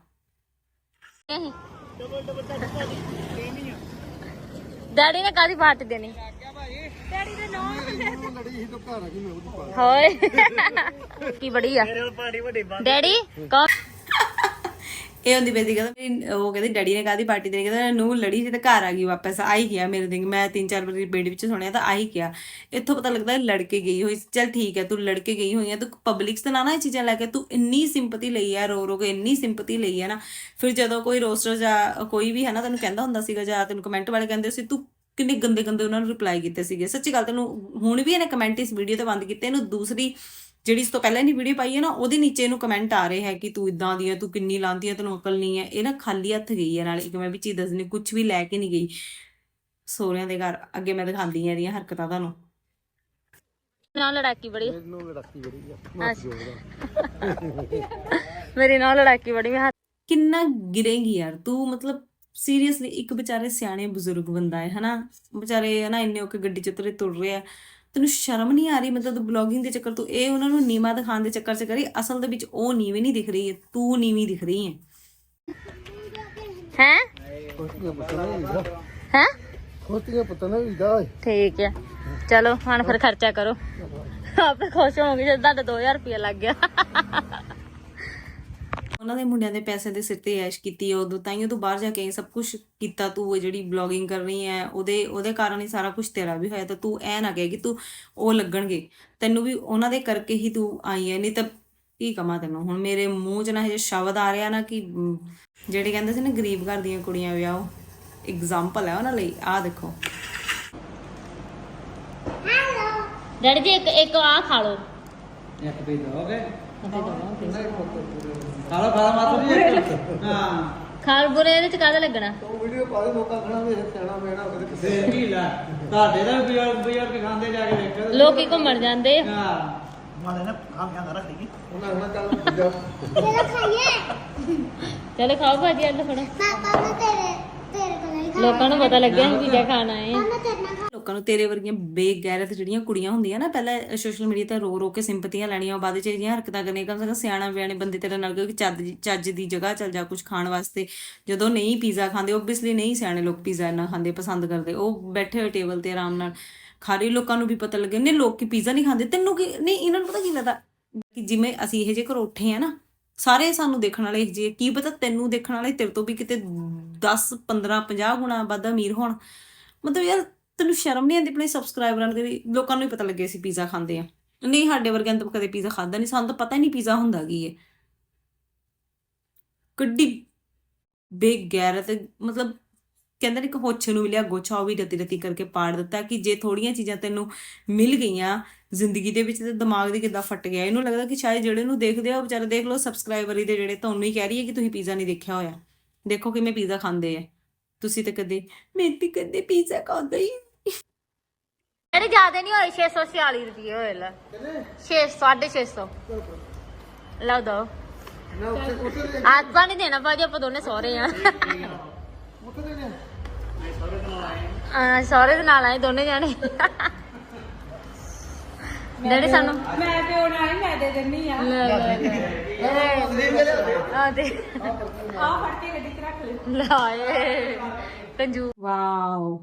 ਡੈਡੀ ਨੇ ਕਾਦੀ ਪਾਰਟੀ ਦੇਣੀ? ਡੈਡੀ ਦੇ ਨੌ ਹੋਏ। ਕੀ ਬੜੀ ਆ? ਡੈਡੀ ਕੌਣ? ਇਹ ਹੁੰਦੀ ਬੇਦੀ ਕਹਿੰਦਾ ਮੇਰੀ- ਉਹ ਕਹਿੰਦੀ ਡੈਡੀ ਨੇ ਕਾਦੀ ਪਾਰਟੀ ਦੇਣੀ ਕਹਿੰਦਾ ਨੂੰ ਲੜੀ ਸੀ ਤੇ ਘਰ ਆ ਗਈ ਵਾਪਸ ਆਈ ਗਿਆ ਮੇਰੇ ਦਿਨ ਮੈਂ ਤਿੰਨ ਚਾਰ ਵਾਰੀ ਬੇੜੀ ਵਿੱਚ ਸੁਣਿਆ ਤਾਂ ਆਈ ਗਿਆ ਇੱਥੋਂ ਪਤਾ ਲੱਗਦਾ ਇਹ ਲੜ ਕੇ ਗਈ ਹੋਈ ਸੀ। ਚੱਲ ਠੀਕ ਹੈ ਤੂੰ ਲੜ ਕੇ ਗਈ ਹੋਈ ਹੈ ਤੂੰ ਪਬਲਿਕ ਤੇ ਨਾ ਨਾ ਇਹ ਚੀਜ਼ਾਂ ਲੈ ਕੇ ਤੂੰ ਇੰਨੀ ਸਿੰਪਥੀ ਲਈ ਹੈ ਰੋ ਰੋ ਕੇ ਇੰਨੀ ਸਿੰਪਥੀ ਲਈ ਹੈ ਨਾ। ਫਿਰ ਜਦੋਂ ਕੋਈ ਰੋਸਟਰ ਜਾਂ ਕੋਈ ਵੀ ਹੈ ਨਾ ਤੈਨੂੰ ਕਹਿੰਦਾ ਹੁੰਦਾ ਸੀਗਾ ਜਾਂ ਤੈਨੂੰ ਕਮੈਂਟ ਵਾਲੇ ਕਹਿੰਦੇ ਸੀ ਤੂੰ ਕਿੰਨੇ ਗੰਦੇ ਗੰਦੇ ਉਹਨਾਂ ਨੂੰ ਰਿਪਲਾਈ ਕੀਤੇ ਸੀਗੇ। ਸੱਚੀ ਗੱਲ ਤੈਨੂੰ ਹੁਣ ਵੀ ਇਹਨੇ ਕਮੈਂਟ ਇਸ ਵੀਡੀਓ ਤੇ ਬੰਦ ਕੀਤੇ ਇਹਨੂੰ ਦੂਸਰੀ ਜਿਹੜੀ ਇਸ ਤੋਂ ਪਹਿਲਾਂ ਨਹੀਂ ਵੀਡੀਓ ਪਾਈ ਹੈ ਨਾ ਉਹਦੇ ਨੀਚੇ ਇਹਨੂੰ ਕਮੈਂਟ ਆ ਰਹੇ ਹੈ ਕਿ ਤੂੰ ਇਦਾਂ ਦੀ ਹੈ ਤੂੰ ਕਿੰਨੀ ਲਾਂਦੀ ਹੈ ਤੈਨੂੰ ਅਕਲ ਨਹੀਂ ਹੈ। ਇਹ ਨਾ ਖਾਲੀ ਹੱਥ ਗਈ ਹੈ ਨਾਲ ਇੱਕ ਮੈਂ ਵੀ ਚੀਜ਼ ਦੱਸਣੀ ਕੁਝ ਵੀ ਲੈ ਕੇ ਨਹੀਂ ਗਈ। ਸੋਹਰਿਆਂ ਦੇ ਘਰ ਅੱਗੇ ਮੈਂ ਦਿਖਾਉਂਦੀ ਹਾਂ ਇਹਦੀਆਂ ਹਰਕਤਾਂ ਤੁਹਾਨੂੰ। ਨਾਲ ਲੜਾਕੀ ਬੜੀ। ਇਹਨੂੰ ਲੜਾਕੀ ਬੜੀ ਆ ਮੇਰੀ ਨਾਲ ਲੜਾਕੀ ਬੜੀ ਮੈਂ ਕਿੰਨਾ ਗਿਰੇਗੀ ਯਾਰ ਤੂੰ ਮਤਲਬ ਸੀਰੀਅਸਲੀ ਇੱਕ ਵਿਚਾਰੇ ਸਿਆਣੇ ਬਜ਼ੁਰਗ ਬੰਦਾ ਹੈ ਹਨਾ? ਵਿਚਾਰੇ ਹਨਾ ਇੰਨੇ ਓਕੇ ਗੱਡੀ ਚ ਤੁਰੇ ਤੁਰ ਰਹੇ। ਤੈਨੂੰ ਸ਼ਰਮ ਨਹੀਂ ਆ ਰਹੀ? ਮਤਲਬ ਤੂੰ ਬਲੌਗਿੰਗ ਦੇ ਚੱਕਰ ਤੂੰ ਇਹ ਉਹਨਾਂ ਨੂੰ ਨੀਵਾ ਦਿਖਾਉਣ ਦੇ ਚੱਕਰ ਚ ਕਰੀ ਅਸਲ ਦੇ ਵਿੱਚ ਉਹ ਨੀਵੀਂ ਨਹੀਂ ਦਿਖ ਰਹੀ ਹੈ ਤੂੰ ਨੀਵੀਂ ਦਿਖ ਰਹੀ ਹੈ। ਹੈ? ਖੋਤੀਆਂ ਪਤਾ ਨਹੀਂ ਵੀਦਾ ਹੈ? ਖੋਤੀਆਂ ਪਤਾ ਨਹੀਂ ਵੀਦਾ ਠੀਕ ਹੈ। ਚਲੋ ਹੁਣ ਫਿਰ ਖਰਚਾ ਕਰੋ। ਆਪੇ ਖੁਸ਼ ਹੋਵੋਗੇ ਜਦ ਤੁਹਾਡਾ 2000 ਰੁਪਇਆ ਲੱਗ ਗਿਆ। ਉਹਨਾਂ ਦੇ ਮੁੰਡਿਆਂ ਦੇ ਪੈਸੇ ਦੇ ਸਿਰ ਤੇ ਐਸ਼ ਕੀਤੀ ਉਦੋਂ ਤਾਂ ਹੀ ਤੂੰ ਬਾਹਰ ਜਾ ਕੇ ਇਹ ਸਭ ਕੁਝ ਕੀਤਾ ਤੂੰ ਉਹ ਜਿਹੜੀ ਬਲੌਗਿੰਗ ਕਰ ਰਹੀ ਹੈ ਉਹਦੇ ਉਹਦੇ ਕਾਰਨ ਹੀ ਸਾਰਾ ਕੁਝ ਤੇਰਾ ਵੀ ਹੋਇਆ ਤਾਂ ਤੂੰ ਐ ਨਾ ਕਹੇ ਕਿ ਤੂੰ ਉਹ ਲੱਗਣਗੇ। ਤੈਨੂੰ ਵੀ ਉਹਨਾਂ ਦੇ ਕਰਕੇ ਹੀ ਤੂੰ ਆਈ ਹੈ ਨਹੀਂ ਤਾਂ ਕੀ ਕਮਾ ਤੈਨੂੰ ਹੁਣ ਮੇਰੇ ਮੂੰਹ 'ਚ ਨਾ ਇਹ ਸ਼ਬਦ ਆ ਰਿਹਾ ਨਾ ਕਿ ਜਿਹੜੇ ਕਹਿੰਦੇ ਸੀ ਨਾ ਗਰੀਬ ਘਰ ਦੀਆਂ ਕੁੜੀਆਂ ਵਿਆਹੋ ਐਗਜ਼ਾਮਪਲ ਹੈ ਉਹਨਾਂ ਲਈ ਆਹ ਦੇਖੋ। ਡੈਡੀ ਜੀ ਇੱਕ ਇੱਕ ਆ ਖਾ ਲਓ। ਇੱਕ ਵੀ ਦੋਗੇ ਖਾਲਾ ਖਾਲਾ ਮਾਸਟਰ ਜੀ ਇੱਕ ਹਾਂ ਖਾਲ ਬੁਰੇ ਇਹਦੇ ਚ ਕਾਹਦਾ ਲੱਗਣਾ ਉਹ ਵੀਡੀਓ ਪਾ ਦੇ ਲੋਕਾਂ ਖਣਾ ਵੇ ਸਿਆਣਾ ਮੇਣਾ ਕਦੇ ਕਿਸੇ ਫੇਰ ਕੀ ਲੈ ਤੁਹਾਡੇ ਦਾ ਬਜ਼ੁਰਗ ਬਜ਼ੁਰਗ ਖਾਂਦੇ ਜਾ ਕੇ ਦੇਖੋ ਲੋਕੀ ਘੁੰਮਣ ਜਾਂਦੇ ਆ। ਹਾਂ। ਉਹਨਾਂ ਖਣਾ ਚੱਲ ਦੂਜਾ ਚਲੋ ਖਾਈਏ ਚਲੋ ਖਾਓ ਭਾਜੀ ਅੱਲ ਫੜੋ। ਪਾਪਾ ਮੈਂ ਤੇਰੇ ਲੋਕਾਂ ਨੂੰ ਪਤਾ ਲੱਗਿਆ ਅਸੀਂ ਪੀਜ਼ਾ ਖਾਣਾ ਹੈ ਮੈਂ ਲੋਕਾਂ ਨੂੰ ਤੇਰੇ ਵਰਗੀਆਂ ਬੇਗੈਰਤ ਜਿਹੜੀਆਂ ਕੁੜੀਆਂ ਹੁੰਦੀਆਂ ਨਾ, ਪਹਿਲਾਂ ਸੋਸ਼ਲ ਮੀਡੀਆ ਤੇ ਰੋ ਰੋ ਕੇ ਸਿੰਪਤੀਆਂ ਲੈਣੀਆਂ ਬਾਅਦ ਵਿੱਚ ਜਿਹੜੀਆਂ ਹਰਕਤਾਂ ਕਰਨੀਆਂ, ਕਮ ਸੇ ਕਮ ਸਿਆਣਾ ਬਿਆਣੇ ਬੰਦੇ ਤੇਰੇ ਨਾਲ ਕੋਈ ਚੱਜ ਚੱਜ ਦੀ ਜਗ੍ਹਾ ਚੱਲ ਜਾ ਕੁਝ ਖਾਣ ਵਾਸਤੇ। ਜਦੋਂ ਨਹੀਂ ਪੀਜ਼ਾ ਖਾਂਦੇ ਓਬਵੀਅਸਲੀ ਨਹੀਂ ਸਿਆਣੇ ਲੋਕ ਪੀਜ਼ਾ ਇੰਨਾ ਖਾਂਦੇ, ਪਸੰਦ ਕਰਦੇ। ਉਹ ਬੈਠੇ ਹੋਏ ਟੇਬਲ ਤੇ ਆਰਾਮ ਨਾਲ। ਖਾ ਰਹੇ ਲੋਕਾਂ ਨੂੰ ਵੀ ਪਤਾ ਲੱਗੇ ਨੇ ਲੋਕ ਕੀ ਪੀਜ਼ਾ ਨਹੀਂ ਖਾਂਦੇ, ਤੈਨੂੰ ਕੀ, ਨਹੀਂ, ਇਹਨਾਂ ਨੂੰ ਪਤਾ ਕੀ ਲੱਗਦਾ? ਕਿ ਜਿਵੇਂ ਅਸੀਂ ਇਹ ਜੇ ਘਰ ਉੱਠੇ ਆ ਨਾ ਸਾਰੇ ਸਾਨੂੰ ਦੇਖਣ ਵਾਲੇ ਇਹ ਜੇ ਕੀ ਪਤਾ ਤੈਨੂੰ ਦੇਖਣ ਵਾਲੇ ਤੇਰੇ ਤੋਂ ਵੀ ਕਿਤੇ 10 15 50 ਗੁਣਾ ਵੱਧ ਅਮੀਰ ਹੋਣ। ਮਤਲਬ ਯਾਰ ਤੈਨੂੰ ਸ਼ਰਮ ਨਹੀਂ ਆਉਂਦੀ ਆਪਣੇ ਸਬਸਕ੍ਰਾਈਬਰਾਂ ਨੂੰ ਲੋਕਾਂ ਨੂੰ ਹੀ ਪਤਾ ਲੱਗੇ ਅਸੀਂ ਪੀਜ਼ਾ ਖਾਂਦੇ ਆ ਨਹੀਂ, ਸਾਡੇ ਵਰਗਿਆਂ ਤੋਂ ਕਦੇ ਪੀਜ਼ਾ ਖਾਦਾ ਨਹੀਂ। ਸਾਨੂੰ ਤਾਂ ਪਤਾ ਹੀ ਨਹੀਂ ਪੀਜ਼ਾ ਹੁੰਦਾ ਕੀ ਹੈ। ਕੱਡੀ ਬੇਗੈਰਤ, ਮਤਲਬ ਕਹਿੰਦੇ ਨੇ ਕਿ ਹੋਛੇ ਨੂੰ ਮਿਲਿਆ ਗੋਛਾ ਉਹ ਵੀ ਰਤੀ ਰਤੀ ਕਰਕੇ ਪਾੜ ਦਿੱਤਾ ਕਿ ਜੇ ਥੋੜੀਆਂ ਚੀਜ਼ਾਂ ਤੈਨੂੰ ਮਿਲ ਗਈਆਂ ਜ਼ਿੰਦਗੀ ਦੇ ਵਿੱਚ ਤੇ ਦਿਮਾਗ ਦੀ ਕਿੱਦਾਂ ਫਟ ਗਿਆ। ਇਹਨੂੰ ਲੱਗਦਾ ਕਿ ਸ਼ਾਇਦ ਜਿਹੜੇ ਨੂੰ ਦੇਖਦੇ ਆ ਵਿਚਾਰੇ ਦੇਖ ਲਓ ਸਬਸਕ੍ਰਾਈਬਰ ਹੀ ਦੇ ਜਿਹੜੇ ਤੁਹਾਨੂੰ ਹੀ ਕਹਿ ਰਹੀ ਹੈ ਕਿ ਤੁਸੀਂ ਪੀਜ਼ਾ ਨਹੀਂ ਦੇਖਿਆ ਹੋਇਆ। ਦੇਖੋ ਕਿਵੇਂ ਪੀਜ਼ਾ ਖਾਂਦੇ ਆ। ਤੁਸੀਂ ਤੇ ਕਦੇ ਮੈਂ ਤੇ ਕਦੇ ਪੀਜ਼ਾ ਖਾਂਦਾ ਹੀ ਨਹੀਂ। ਡੈਡੀ ਜ਼ਿਆਦਾ ਨਹੀਂ ਹੋਏ 646 ਰੁਪਏ ਹੋਏ ਲੈ। 6 650 ਲਓ ਦੋ। ਨਾ ਉੱਥੇ ਉੱਥੇ ਦੇ ਆਪਾਂ ਨਹੀਂ ਦੇਣਾ ਭਾਜੀ ਆਪਾਂ ਦੋਨੇ ਸਹੁਰੇ ਆ। ਆ ਸਹੁਰੇ ਦੇ ਨਾਲ ਆਏ ਦੋਨੇ ਜਾਣੇ। ਡੈਡੀ ਸਾਨੂੰ। ਮੈਂ ਪਿਓ ਨਾਲ ਹੀ ਮੈਂ ਦੇ ਦਿੰਨੀ ਆ। ਲੈ ਲੈ ਆ ਦੇ। ਆ ਫੜ ਕੇ ਗੱਡੀ 'ਚ ਰੱਖ ਲੈ ਲਾਏ ਕੰਜੂ। Wow.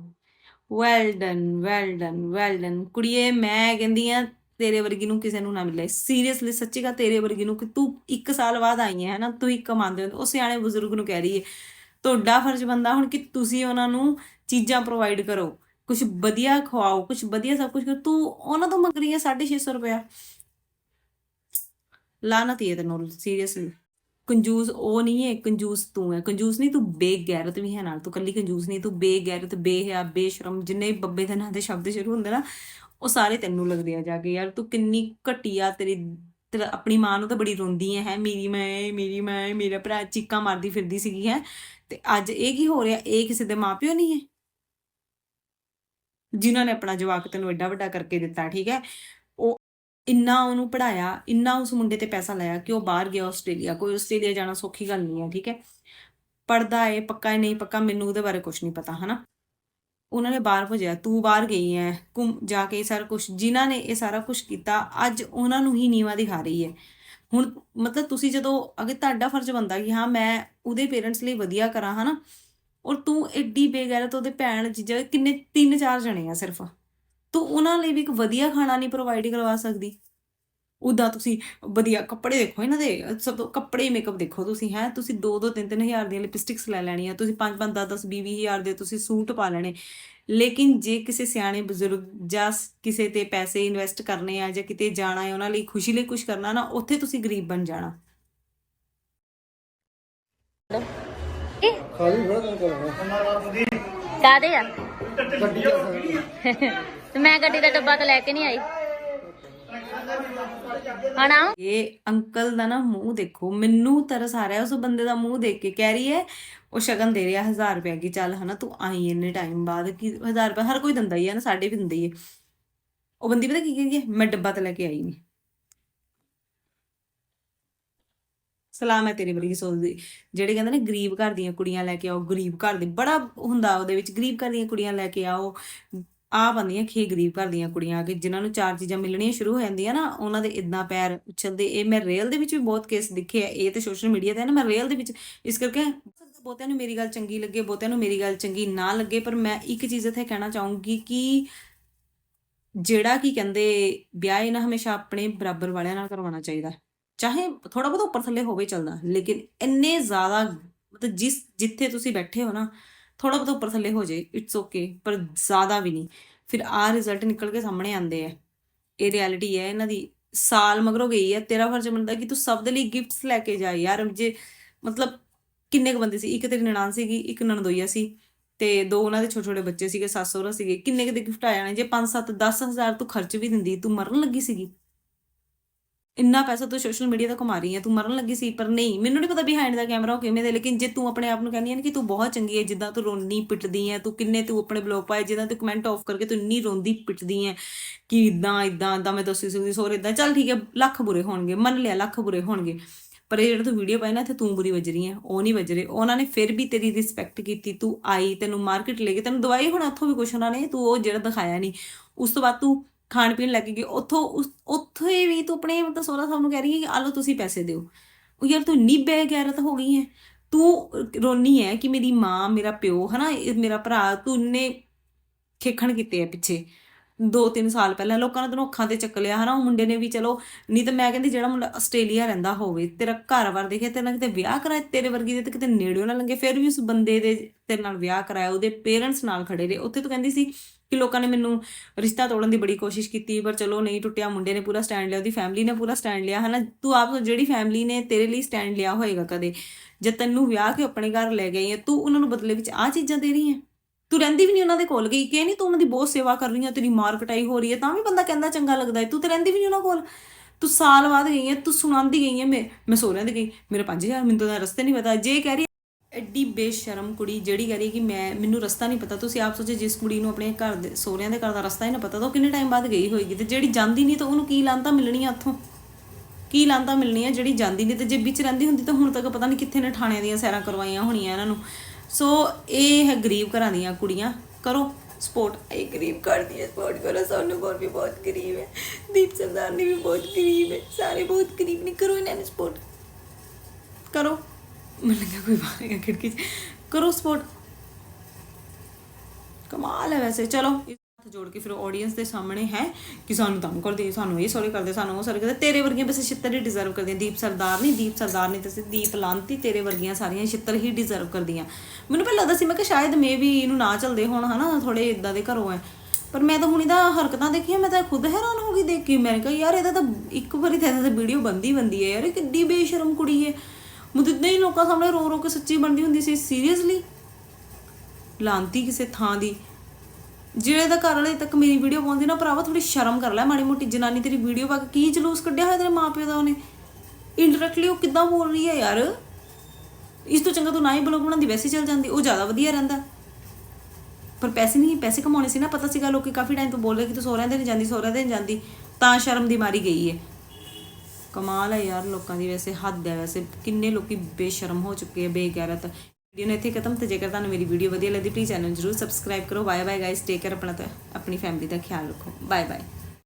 Well done well done well done ਕੁੜੀਏ ਮੈਂ ਕਹਿੰਦੀ ਆ ਤੇਰੇ ਵਰਗੀ ਨੂੰ ਕਿਸੇ ਨੂੰ ਨਾ ਮਿਲੇ। ਸੀਰੀਅਸਲੀ ਸੱਚੀ ਕਾ ਤੇਰੇ ਵਰਗੀ ਨੂੰ ਕਿ ਤੂੰ 1 ਸਾਲ ਬਾਅਦ ਆਈ ਹੈ ਨਾ ਤੂੰ ਇੱਕ ਕਮਾਉਂਦੇ ਹੋ ਉਹ ਸਿਆਣੇ ਬਜ਼ੁਰਗ ਨੂੰ ਕਹਿ ਰਹੀ ਹੈ ਤੁਹਾਡਾ ਫਰਜ਼ ਬੰਦਾ ਹੁਣ ਕਿ ਤੁਸੀਂ ਉਹਨਾਂ ਨੂੰ ਚੀਜ਼ਾਂ ਪ੍ਰੋਵਾਈਡ ਕਰੋ। ਕੁਝ ਵਧੀਆ ਖਵਾਓ ਕੁਝ ਵਧੀਆ ਸਭ ਕੁਝ ਕਰੋ। ਤੂੰ ਉਹਨਾਂ ਤੋਂ ਮੰਗ ਰਹੀ ਹੈ 650 ਰੁਪਇਆ? ਲਾਨਤ ਹੀ ਤੈਨੂੰ ਸੀਰੀਅਸਲੀ ਕੰਜੂਸ ਉਹ ਨਹੀਂ ਹੈ, ਕੰਜੂਸ ਤੂੰ ਹੈ। ਕੰਜੂਸ ਨਹੀਂ, ਤੂੰ ਬੇਗੈਰਤ ਵੀ ਹੈ ਨਾਲ। ਤੂੰ ਕੱਲੀ ਕੰਜੂਸ ਨਹੀਂ, ਤੂੰ ਬੇਗੈਰਤ ਬੇਹਿਆ ਬੇਸ਼ਰਮ, ਜਿੰਨੇ ਬੱਬੇ ਦੇ ਨਾਂ ਦੇ ਸ਼ਬਦ ਸ਼ੁਰੂ ਹੁੰਦੇ ਨਾ, ਉਹ ਸਾਰੇ ਤੈਨੂੰ ਲੱਗਦੇ ਆ ਜਾ ਕੇ, ਯਾਰ ਤੂੰ ਕਿੰਨੀ ਘਟੀਆ ਤੇਰੀ ਤੇ ਆਪਣੀ ਮਾਂ ਨੂੰ ਤਾਂ ਬੜੀ ਰੋਂਦੀ ਹੈ। ਮੇਰੀ ਮੈਂ ਮੇਰੀ ਮੈਂ, ਮੇਰਾ ਭਰਾ ਚੀਕਾਂ ਮਾਰਦੀ ਫਿਰਦੀ ਸੀਗੀ, ਹੈ। ਤੇ ਅੱਜ ਇਹ ਕੀ ਹੋ ਰਿਹਾ? ਇਹ ਕਿਸੇ ਦੇ ਮਾਪਿਓ ਨਹੀਂ ਹੈ? ਜਿਨ੍ਹਾਂ ਨੇ ਆਪਣਾ ਜਵਾਕ ਤੈਨੂੰ ਐਡਾ ਵੱਡਾ ਕਰਕੇ ਦਿੱਤਾ, ਠੀਕ ਹੈ? ਉਹ ਇੰਨਾ ਉਹਨੂੰ ਪੜਾਇਆ ਇੰਨਾ ਉਸ ਮੁੰਡੇ ਤੇ ਪੈਸਾ ਲਾਇਆ ਕਿ ਉਹ ਬਾਹਰ ਗਿਆ ਆਸਟ੍ਰੇਲੀਆ, ਕੋਈ ਆਸਟ੍ਰੇਲੀਆ ਜਾਣਾ ਸੌਖੀ ਗੱਲ ਨਹੀਂ ਹੈ, ਠੀਕ ਹੈ? ਪੜਦਾ ਏ ਪੱਕਾ ਏ ਨਹੀਂ ਪੱਕਾ ਮੈਨੂੰ ਉਹਦੇ ਬਾਰੇ ਕੁਝ ਨਹੀਂ ਪਤਾ, ਹਨਾ? ਉਹਨਾਂ ਨੇ ਬਾਹਰ ਭੇਜਿਆ, ਤੂੰ ਬਾਹਰ ਗਈ ਐ ਘੁੰਮ, ਜਾ ਕੇ ਇਹ ਸਾਰਾ ਕੁਝ ਜਿਨ੍ਹਾਂ ਨੇ ਇਹ ਸਾਰਾ ਕੁਝ ਕੀਤਾ, ਅੱਜ ਉਹਨਾਂ ਨੂੰ ਹੀ ਨੀਵਾ ਦਿਖਾ ਰਹੀ ਹੈ। ਹੁਣ ਮਤਲਬ ਤੁਸੀਂ ਜਦੋਂ ਅਗੇ ਤੁਹਾਡਾ ਫਰਜ਼ ਬੰਦਾ ਕਿ ਹਾਂ, ਮੈਂ ਉਹਦੇ ਪੇਰੈਂਟਸ ਲਈ ਵਧੀਆ ਕਰਾਂ, ਹਨਾ? ਔਰ ਤੂੰ ਐਡੀ ਬੇਗੈਰਤ ਉਹਦੇ ਭੈਣ ਜੀਜਾ ਕਿੰਨੇ, ਤਿੰਨ ਚਾਰ ਜਣੇ ਆ ਸਿਰਫ, ਤੂੰ ਉਹਨਾਂ ਲਈ ਵੀ ਇੱਕ ਵਧੀਆ ਖਾਣਾ ਨਹੀਂ ਪ੍ਰੋਵਾਈਡ ਕਰਵਾ ਸਕਦੀ। ਉਦਾਂ ਤੁਸੀਂ ਵਧੀਆ ਕੱਪੜੇ ਦੇਖੋ ਇਹਨਾਂ ਦੇ ਸਭ ਤੋਂ ਕੱਪੜੇ ਮੇਕਅਪ ਦੇਖੋ ਤੁਸੀਂ ਹੈ? ਤੁਸੀਂ 2 2 3 3 ਹਜ਼ਾਰ ਦੀਆਂ ਲਿਪਸਟਿਕਸ ਲੈ ਲੈਣੀਆਂ ਤੁਸੀਂ 5 5 10 10 20 ਹਜ਼ਾਰ ਦੇ ਤੁਸੀਂ ਸੂਟ ਪਾ ਲੈਣੇ। ਲੇਕਿਨ ਜੇ ਕਿਸੇ ਸਿਆਣੇ ਬਜ਼ੁਰਗ ਜਾਂ ਕਿਸੇ ਤੇ ਪੈਸੇ ਇਨਵੈਸਟ ਕਰਨੇ ਆ ਜਾਂ ਕਿਤੇ ਜਾਣਾ ਹੈ ਉਹਨਾਂ ਲਈ ਖੁਸ਼ੀ ਲਈ ਕੁਝ ਕਰਨਾ ਨਾ ਉੱਥੇ ਤੁਸੀਂ ਗਰੀਬ ਬਣ ਜਾਣਾ। ਖਾਲੀ ਕਰਨਾ ਕਾਦੇ ਆ। ਤੇ ਮੈਂ ਗੱਡੀ ਦਾ ਡੱਬਾ ਤਾਂ ਲੈ ਕੇ ਨਹੀਂ ਆਈ। ਹਣਾ? ਇਹ ਅੰਕਲ ਦਾ ਨਾ ਮੂੰਹ ਦੇਖੋ, ਮੈਨੂੰ ਤਰਸ ਆ ਰਿਹਾ ਉਸ ਬੰਦੇ ਦਾ ਮੂੰਹ ਦੇਖ ਕੇ। ਕਹਿ ਰਹੀ ਹੈ, ਉਹ ਸ਼ਗਨ ਦੇ ਰਿਹਾ 1000 ਰੁਪਏ ਕੀ ਚੱਲ ਹਨਾ ਤੂੰ ਆਈ ਇੰਨੇ ਟਾਈਮ ਬਾਅਦ ਕਿ 1000 ਰੁਪਏ, ਹਰ ਕੋਈ ਦਿੰਦਾ ਹੀ ਹੈ ਨਾ, ਸਾਡੇ ਵੀ ਦਿੰਦੇ ਹੀ ਹੈ। ਉਹ ਬੰਦੀ ਪਤਾ ਕੀ ਕਹਿੰਦੀ ਹੈ? ਮੈਂ ਡੱਬਾ ਤੇ ਲੈ ਕੇ ਆਈ ਨਹੀਂ। ਸਲਾਮ ਹੈ ਤੇਰੇ ਵਰਗੀ ਸੋਚਦੀ। ਜਿਹੜੇ ਕਹਿੰਦੇ ਨੇ ਗਰੀਬ ਘਰ ਦੀਆਂ ਕੁੜੀਆਂ ਲੈ ਕੇ ਆਓ, ਗਰੀਬ ਘਰ ਦੇ, ਬੜਾ ਹੁੰਦਾ ਉਹਦੇ ਵਿੱਚ, ਗਰੀਬ ਘਰ ਦੀਆਂ ਕੁੜੀਆਂ ਲੈ ਕੇ ਆਓ। ਆ ਬੰਦੀਆਂ ਖੇ ਗਰੀਬ ਘਰ ਦੀਆਂ ਕੁੜੀਆਂ ਕਿ ਕੇ ਜਿਨ੍ਹਾਂ ਨੂੰ ਚਾਰ ਚੀਜ਼ਾਂ ਮਿਲਣੀਆਂ ਸ਼ੁਰੂ ਹੋ ਜਾਂਦੀਆਂ ਨਾ, ਉਹਨਾਂ ਦੇ ਇਦਾਂ ਪੈਰ ਉਛਲਦੇ। ਇਹ ਮੈਂ ਰੀਅਲ ਦੇ ਵਿੱਚ ਵੀ ਬਹੁਤ ਕੇਸ ਦੇਖੇ ਆ, ਇਹ ਤੇ ਸੋਸ਼ਲ ਮੀਡੀਆ ਤੇ ਹੈ ਨਾ, ਮੈਂ ਰੀਅਲ ਦੇ ਵਿੱਚ ਇਸ ਕਰਕੇ ਬਹੁਤਿਆਂ ਨੂੰ ਮੇਰੀ ਗੱਲ ਚੰਗੀ ਲੱਗੇ, ਬਹੁਤਿਆਂ ਨੂੰ ਮੇਰੀ ਗੱਲ ਚੰਗੀ ਨਾ ਲੱਗੇ, ਪਰ ਮੈਂ ਇੱਕ ਚੀਜ਼ ਇੱਥੇ ਕਹਿਣਾ ਚਾਹੂੰਗੀ ਕਿ ਜਿਹੜਾ ਕੀ ਕਹਿੰਦੇ, ਵਿਆਹ ਇਹ ਨਾ ਹਮੇਸ਼ਾ ਆਪਣੇ ਬਰਾਬਰ ਵਾਲਿਆਂ ਨਾਲ ਕਰਵਾਉਣਾ ਚਾਹੀਦਾ। ਚਾਹੇ ਥੋੜਾ ਬਹੁਤ ਉੱਪਰ ਥੱਲੇ ਹੋਵੇ ਚੱਲਦਾ, ਲੇਕਿਨ ਇੰਨੇ ਜ਼ਿਆਦਾ ਮਤਲਬ ਜਿਸ, ਜਿੱਥੇ ਤੁਸੀਂ ਬੈਠੇ ਹੋ ਨਾ ਥੋੜਾ ਬਹੁਤ ਉੱਪਰ ਥੱਲੇ ਹੋ ਜੇ ਇਟਸ ਓਕੇ ਪਰ ਜ਼ਿਆਦਾ ਵੀ ਨਹੀਂ। ਫਿਰ ਆ ਰਿਜ਼ਲਟ ਨਿਕਲ ਕੇ ਸਾਹਮਣੇ ਆਉਂਦੇ ਆ। ਇਹ ਰਿਐਲਿਟੀ ਹੈ, ਇਹਨਾਂ ਦੀ ਸਾਲ ਮਗਰੋਂ ਗਈ ਹੈ ਤੇਰਾ ਫਰਜ਼ ਬਣਦਾ ਕਿ ਤੂੰ ਸਭ ਦੇ ਲਈ ਗਿਫਟਸ ਲੈ ਕੇ ਜਾ ਯਾਰ। ਜੇ ਮਤਲਬ ਕਿੰਨੇ ਕੁ ਬੰਦੇ ਸੀ? ਇੱਕ ਤੇਰੀ ਨਨਾਣ ਸੀਗੀ, ਇੱਕ ਨਣਦੋਈਆ ਸੀ ਤੇ ਦੋ ਉਹਨਾਂ ਦੇ ਛੋਟੇ ਛੋਟੇ ਬੱਚੇ ਸੀਗੇ ਸੱਸ ਸਹੁਰਾ ਸੀਗੇ। ਕਿੰਨੇ ਕੁ ਦੇ ਗਿਫਟ ਆ ਜਾਣੇ ਜੇ 5 7 10 ਹਜ਼ਾਰ ਤੂੰ ਖਰਚ ਵੀ ਦਿੰਦੀ, ਤੂੰ ਮਰਨ ਲੱਗੀ ਸੀਗੀ। ਇੰਨਾ ਪੈਸਾ ਤੂੰ ਸੋਸ਼ਲ ਮੀਡੀਆ ਦਾ ਕਮਾ ਰਹੀ ਹੈ, ਤੂੰ ਮਰਨ ਲੱਗੀ ਸੀ, ਪਰ ਨਹੀਂ, ਮੈਨੂੰ ਨਹੀਂ ਪਤਾ ਬਿਹਾਈਂਡ ਦਾ ਕੈਮਰਾ ਉਹ ਕਿਵੇਂ ਦੇ, ਲੇਕਿਨ ਜੇ ਤੂੰ ਆਪਣੇ ਆਪ ਨੂੰ ਕਹਿੰਦੀ ਹੈ ਕਿ ਤੂੰ ਬਹੁਤ ਚੰਗੀ ਹੈ, ਜਿੱਦਾਂ ਤੂੰ ਰੋਂਦੀ ਪਿੱਟਦੀ ਹੈ, ਤੂੰ ਕਿੰਨੇ ਤੂੰ ਆਪਣੇ ਬਲੌਗ ਪਾਏ, ਜਿੱਦਾਂ ਤੂੰ ਕਮੈਂਟ ਆਫ ਕਰਕੇ ਤੂੰ ਇੰਨੀ ਰੋਂਦੀ ਪਿੱਟਦੀ ਹੈ ਕਿ ਇਦਾਂ ਇਦਾਂ ਇਦਾਂ ਮੈਂ ਦੱਸੀ ਸੀ, ਸੋਰ ਇਦਾਂ ਚੱਲ ਠੀਕ ਹੈ, ਲੱਖ ਬੁਰੇ ਹੋਣਗੇ, ਮੰਨ ਲਿਆ ਲੱਖ ਬੁਰੇ ਹੋਣਗੇ, ਪਰ ਇਹ ਜਿਹੜਾ ਤੂੰ ਵੀਡੀਓ ਪਾਈ ਨਾ, ਇੱਥੇ ਤੂੰ ਬੁਰੀ ਵੱਜ ਰਹੀ ਹੈ, ਉਹ ਨਹੀਂ ਵੱਜ ਰਹੇ, ਉਹਨਾਂ ਨੇ ਫਿਰ ਵੀ ਤੇਰੀ ਰਿਸਪੈਕਟ ਕੀਤੀ, ਤੂੰ ਆਈ, ਤੈਨੂੰ ਮਾਰਕੀਟ ਲੈ ਕੇ ਤੈਨੂੰ ਦਵਾਈ ਹੁਣ ਉੱਥੋਂ ਵੀ ਕੁਛ ਉਹਨਾਂ ਨੇ, ਤੂੰ ਉਹ ਜਿਹੜਾ ਦਿਖਾਇਆ ਨਹੀਂ ਉਸ ਤੋਂ ਬਾਅਦ ਤੂੰ ਖਾਣ ਪੀਣ ਲੈ ਕੇ ਗਈ, ਉੱਥੋਂ ਉਸ- ਉੱਥੇ ਵੀ ਤੂੰ ਆਪਣੇ ਮਤਲਬ ਸੋਹਰਾ ਸਾਹਿਬ ਨੂੰ ਕਹਿ ਰਹੀ ਹੈ ਕਿ ਆ ਲਓ ਤੁਸੀਂ ਪੈਸੇ ਦਿਓ। ਉਹ ਯਾਰ ਤੂੰ ਇੰਨੀ ਬੇਗੈਰਤ ਹੋ ਗਈ ਹੈ। ਤੂੰ ਰੋਨੀ ਹੈ ਕਿ ਮੇਰੀ ਮਾਂ, ਮੇਰਾ ਪਿਓ, ਹਨਾ, ਇਹ ਮੇਰਾ ਭਰਾ, ਤੂੰ ਨੇ ਖੇਖਣ ਕੀਤੇ ਆ ਪਿੱਛੇ। 2-3 ਸਾਲ ਪਹਿਲਾਂ ਲੋਕਾਂ ਨੇ ਤੈਨੂੰ ਅੱਖਾਂ ਤੇ ਚੱਕ ਲਿਆ, ਹਨਾ, ਉਹ ਮੁੰਡੇ ਨੇ ਵੀ ਚਲੋ, ਨਹੀਂ ਤਾਂ ਮੈਂ ਕਹਿੰਦੀ ਜਿਹੜਾ ਮੁੰਡਾ ਆਸਟ੍ਰੇਲੀਆ ਰਹਿੰਦਾ ਹੋਵੇ, ਤੇਰਾ ਘਰ ਵਾਰ ਦੇਖੇ ਤੇਰੇ ਨਾਲ ਕਿਤੇ ਵਿਆਹ ਕਰਾਏ ਤੇਰੇ ਵਰਗੀ ਦੇ ਤੇ ਕਿਤੇ ਨੇੜਿਓ ਨਾ ਲੰਗੇ ਫਿਰ ਵੀ ਉਸ ਬੰਦੇ ਦੇ ਤੇਰੇ ਨਾਲ ਵਿਆਹ ਕਰਾਇਆ, ਉਹਦੇ ਪੇਰੈਂਟਸ ਨਾਲ ਖੜੇ ਰਹੇ। ਉੱਥੇ ਤੂੰ ਕਹਿੰਦੀ ਸੀ ਕਿ ਲੋਕਾਂ ਨੇ ਮੈਨੂੰ ਰਿਸ਼ਤਾ ਤੋੜਨ ਦੀ ਬੜੀ ਕੋਸ਼ਿਸ਼ ਕੀਤੀ, ਪਰ ਚਲੋ ਨਹੀਂ ਟੁੱਟਿਆ, ਮੁੰਡੇ ਨੇ ਪੂਰਾ ਸਟੈਂਡ ਲਿਆ, ਉਹਦੀ ਫੈਮਿਲੀ ਨੇ ਪੂਰਾ ਸਟੈਂਡ ਲਿਆ, ਹਨਾ? ਤੂੰ ਆਪ ਜਿਹੜੀ ਫੈਮਿਲੀ ਨੇ ਤੇਰੇ ਲਈ ਸਟੈਂਡ ਲਿਆ ਹੋਏਗਾ ਕਦੇ ਜੇ ਤੈਨੂੰ ਵਿਆਹ ਕੇ ਆਪਣੇ ਘਰ ਲੈ ਗਈ ਹੈ ਤੂੰ ਉਹਨਾਂ ਨੂੰ ਬਦਲੇ ਵਿੱਚ ਆ ਚੀਜ਼ਾਂ ਦੇ ਰਹੀ ਹੈ ਤੂੰ ਰਹਿੰਦੀ ਵੀ ਨਹੀਂ ਉਹਨਾਂ ਦੇ ਕੋਲ ਗਈ ਕਿ ਨਹੀਂ ਤੂੰ ਉਹਨਾਂ ਦੀ ਬਹੁਤ ਸੇਵਾ ਕਰ ਰਹੀ ਹੈ ਤੇਰੀ ਮਾਰ ਕਟਾਈ ਹੋ ਰਹੀ ਹੈ ਤਾਂ ਵੀ ਬੰਦਾ ਕਹਿੰਦਾ ਚੰਗਾ ਲੱਗਦਾ ਹੈ ਤੂੰ ਤੇ ਰਹਿੰਦੀ ਵੀ ਨਹੀਂ ਉਹਨਾਂ ਕੋਲ। ਤੂੰ ਸਾਲ ਬਾਅਦ ਗਈ ਹੈ ਤੂੰ ਸੁਣਾਉਂਦੀ ਗਈ ਹੈ ਮੈਂ ਮੈਂ ਸੋਹਰਿਆਂ ਦੇ ਗਈ, ਮੇਰਾ 5000 ਮੈਨੂੰ ਤਾਂ ਰਸਤੇ ਨਹੀਂ ਪਤਾ, ਜੇ ਕਹਿ ਰਹੀ ਐਡੀ ਬੇਸ਼ਰਮ ਕੁੜੀ ਜਿਹੜੀ ਕਹਿ ਰਹੀ ਕਿ ਮੈਂ, ਮੈਨੂੰ ਰਸਤਾ ਨਹੀਂ ਪਤਾ। ਤੁਸੀਂ ਆਪ ਸੋਚੋ, ਜਿਸ ਕੁੜੀ ਨੂੰ ਆਪਣੇ ਘਰ ਦੇ, ਸੋਹਰਿਆਂ ਦੇ ਘਰ ਦਾ ਰਸਤਾ ਹੀ ਨਾ ਪਤਾ ਤਾਂ ਉਹ ਕਿੰਨੇ ਟਾਈਮ ਬਾਅਦ ਗਈ ਹੋਏਗੀ ਤੇ ਜਿਹੜੀ ਜਾਂਦੀ ਨਹੀਂ ਤਾਂ ਉਹਨੂੰ ਕੀ ਲਾਂਤਾ ਮਿਲਣੀ ਆ ਉੱਥੋਂ? ਕੀ ਲਾਂਤਾ ਮਿਲਣੀ ਆ ਜਿਹੜੀ ਜਾਂਦੀ ਨਹੀਂ ਤੇ ਜੇ ਵਿੱਚ ਰਹਿੰਦੀ ਹੁੰਦੀ ਤਾਂ ਹੁਣ ਤੱਕ ਪਤਾ ਨਹੀਂ ਕਿੱਥੇ ਨੇ ਥਾਣਿਆਂ ਦੀਆਂ ਸੈਰਾਂ ਕਰਵਾਈਆਂ ਹੋਣੀਆਂ ਇਹਨਾਂ ਨੂੰ। ਸੋ ਇਹ ਹੈ ਗਰੀਬ ਘਰਾਂ ਦੀਆਂ ਕੁੜੀਆਂ। ਕਰੋ ਸਪੋਰਟ। ਇਹ ਗਰੀਬ ਘਰ ਦੀ ਸਪੋਰਟ ਕਰੋ। ਸਾਨੂੰ ਹੋਰ ਵੀ ਬਹੁਤ ਗਰੀਬ ਹੈ। ਦੀਪ ਸਰਦਾਰ ਨੇ ਵੀ ਬਹੁਤ ਗਰੀਬ ਹੈ। ਸਾਰੇ ਬਹੁਤ ਗਰੀਬ ਨੇ। ਕਰੋ ਇਹਨਾਂ ਨੂੰ ਸਪੋਰਟ। ਕਰੋ। ਮੈਨੂੰ ਲੱਗਾ ਕੋਈ ਬਾਹਰ ਖਿੜਕੀ 'ਚ। ਕਰੋ ਸਪੋਰਟ। ਕਮਾਲ ਹੈ ਵੈਸੇ। ਚਲੋ ਹੱਥ ਜੋੜ ਕੇ ਫਿਰ ਆਡੀਅנס ਦੇ ਸਾਹਮਣੇ ਹੈ ਕਿ ਸਾਨੂੰ ਤੰਗ ਕਰਦੇ ਸਾਨੂੰ ਇਹ ਸੋਰੀ ਕਰਦੇ, ਸਾਨੂੰ ਉਹ ਸੋਰੀ ਕਰਦੇ। ਤੇਰੇ ਵਰਗੀਆਂ ਬਸ ਛਿੱਤਰ ਹੀ ਡਿਜ਼ਰਵ ਕਰਦੀਆਂ। ਦੀਪ ਸਰਦਾਰ ਨਹੀਂ, ਦੀਪ ਸਰਦਾਰ ਨਹੀਂ ਤੇ ਦੀਪ ਲਾਂਤੀ, ਤੇਰੇ ਵਰਗੀਆਂ ਸਾਰੀਆਂ ਛਿੱਤਰ ਹੀ ਡਿਜ਼ਰਵ ਕਰਦੀਆਂ। ਮੈਨੂੰ ਪਹਿਲਾਂ ਲੱਗਦਾ ਸੀ, ਮੈਂ ਕਿ ਸ਼ਾਇਦ ਮੇ ਵੀ ਇਹਨੂੰ ਨਾ ਚੱਲਦੇ ਹੋਣ, ਹਨਾ ਥੋੜੇ ਇਦਾਂ ਦੇ ਘਰੋਂ ਐ। ਪਰ ਮੈਂ ਤਾਂ ਹੁਣ ਇਹਦਾ ਹਰਕਤਾਂ ਦੇਖੀਆਂ, ਮੈਂ ਤਾਂ ਖੁਦ ਹੈਰਾਨ ਹੋ ਗਈ ਦੇਖ ਕੇ। ਮੈਂ ਕਿਹਾ ਯਾਰ, ਇਹਦਾ ਤਾਂ ਇੱਕ ਵਾਰੀ ਤਾਂ ਇਹਦਾ ਵੀਡੀਓ ਬੰਦੀ ਬੰਦੀ ਹੈ ਯਾਰ ਕਿੱਡੀ ਬੇਸ਼ਰਮ ਕੁੜੀ ਹੈ ਮੁੱਦ ਇਦਾਂ ਹੀ ਲੋਕਾਂ ਸਾਹਮਣੇ ਰੋ ਰੋ ਕੇ ਸੱਚੀ ਬਣਦੀ ਹੁੰਦੀ ਸੀ ਸੀਰੀਅਸਲੀ ਲਾਂਤੀ ਕਿਸੇ ਥਾਂ ਦੀ। ਜਿਹੜੇ ਦਾ ਘਰ ਵਾਲੇ ਤੱਕ ਮੇਰੀ ਵੀਡੀਓ ਪਾਉਂਦੀ ਨਾ ਭਰਾਵਾ ਥੋੜੀ ਸ਼ਰਮ ਕਰ ਲੈ, ਮਾੜੀ ਮੋਟੀ ਜਨਾਨੀ ਤੇਰੀ ਵੀਡੀਓ ਪਾ ਕੇ ਕੀ ਜਲੂਸ ਕੱਢਿਆ ਹੋਇਆ ਤੇਰੇ ਮਾਪਿਓ ਦਾ ਉਹਨੇ? ਇੰਡਾਇਰੈਕਟਲੀ ਉਹ ਕਿੱਦਾਂ ਬੋਲ ਰਹੀ ਹੈ ਯਾਰ? ਇਸ ਤੋਂ ਚੰਗਾ ਤੂੰ ਨਾ ਹੀ ਬਲੌਗ ਬਣਾਉਂਦੀ, ਵੈਸੇ ਚੱਲ ਜਾਂਦੀ, ਉਹ ਜ਼ਿਆਦਾ ਵਧੀਆ ਰਹਿੰਦਾ। ਪਰ ਪੈਸੇ ਨਹੀਂ, ਪੈਸੇ ਕਮਾਉਣੇ ਸੀ ਨਾ, ਪਤਾ ਸੀਗਾ ਲੋਕੀ ਕਾਫੀ ਟਾਈਮ ਤੋਂ ਬੋਲ ਰਹੇ ਕਿ ਤੂੰ ਸੋਹਰਿਆਂ ਦੇ ਨਹੀਂ ਜਾਂਦੀ, ਸੋਹਰਿਆਂ ਦੇ ਨਹੀਂ ਜਾਂਦੀ, ਤਾਂ ਸ਼ਰਮ ਦੀ ਮਾਰੀ ਗਈ ਹੈ। ਕਮਾਲ ਹੈ ਯਾਰ ਲੋਕਾਂ ਦੀ ਵੈਸੇ ਹੱਦ ਹੈ ਵੈਸੇ। ਕਿੰਨੇ ਲੋਕੀ ਬੇਸ਼ਰਮ ਹੋ ਚੁੱਕੇ ਆ, ਬੇਗੈਰਤ। ਵੀਡੀਓ ਨੇ ਇੱਥੇ ਖਤਮ। ਤੇ ਜੇਕਰ ਤੁਹਾਨੂੰ ਮੇਰੀ ਵੀਡੀਓ ਵਧੀਆ ਲੱਗਦੀ ਪਲੀਜ਼ ਚੈਨਲ ਜਰੂਰ ਸਬਸਕ੍ਰਾਈਬ ਕਰੋ। Bye bye guys take care ਆਪਣਾ ਤੇ ਆਪਣੀ ਫੈਮਿਲੀ ਦਾ ਖਿਆਲ ਰੱਖੋ। Bye bye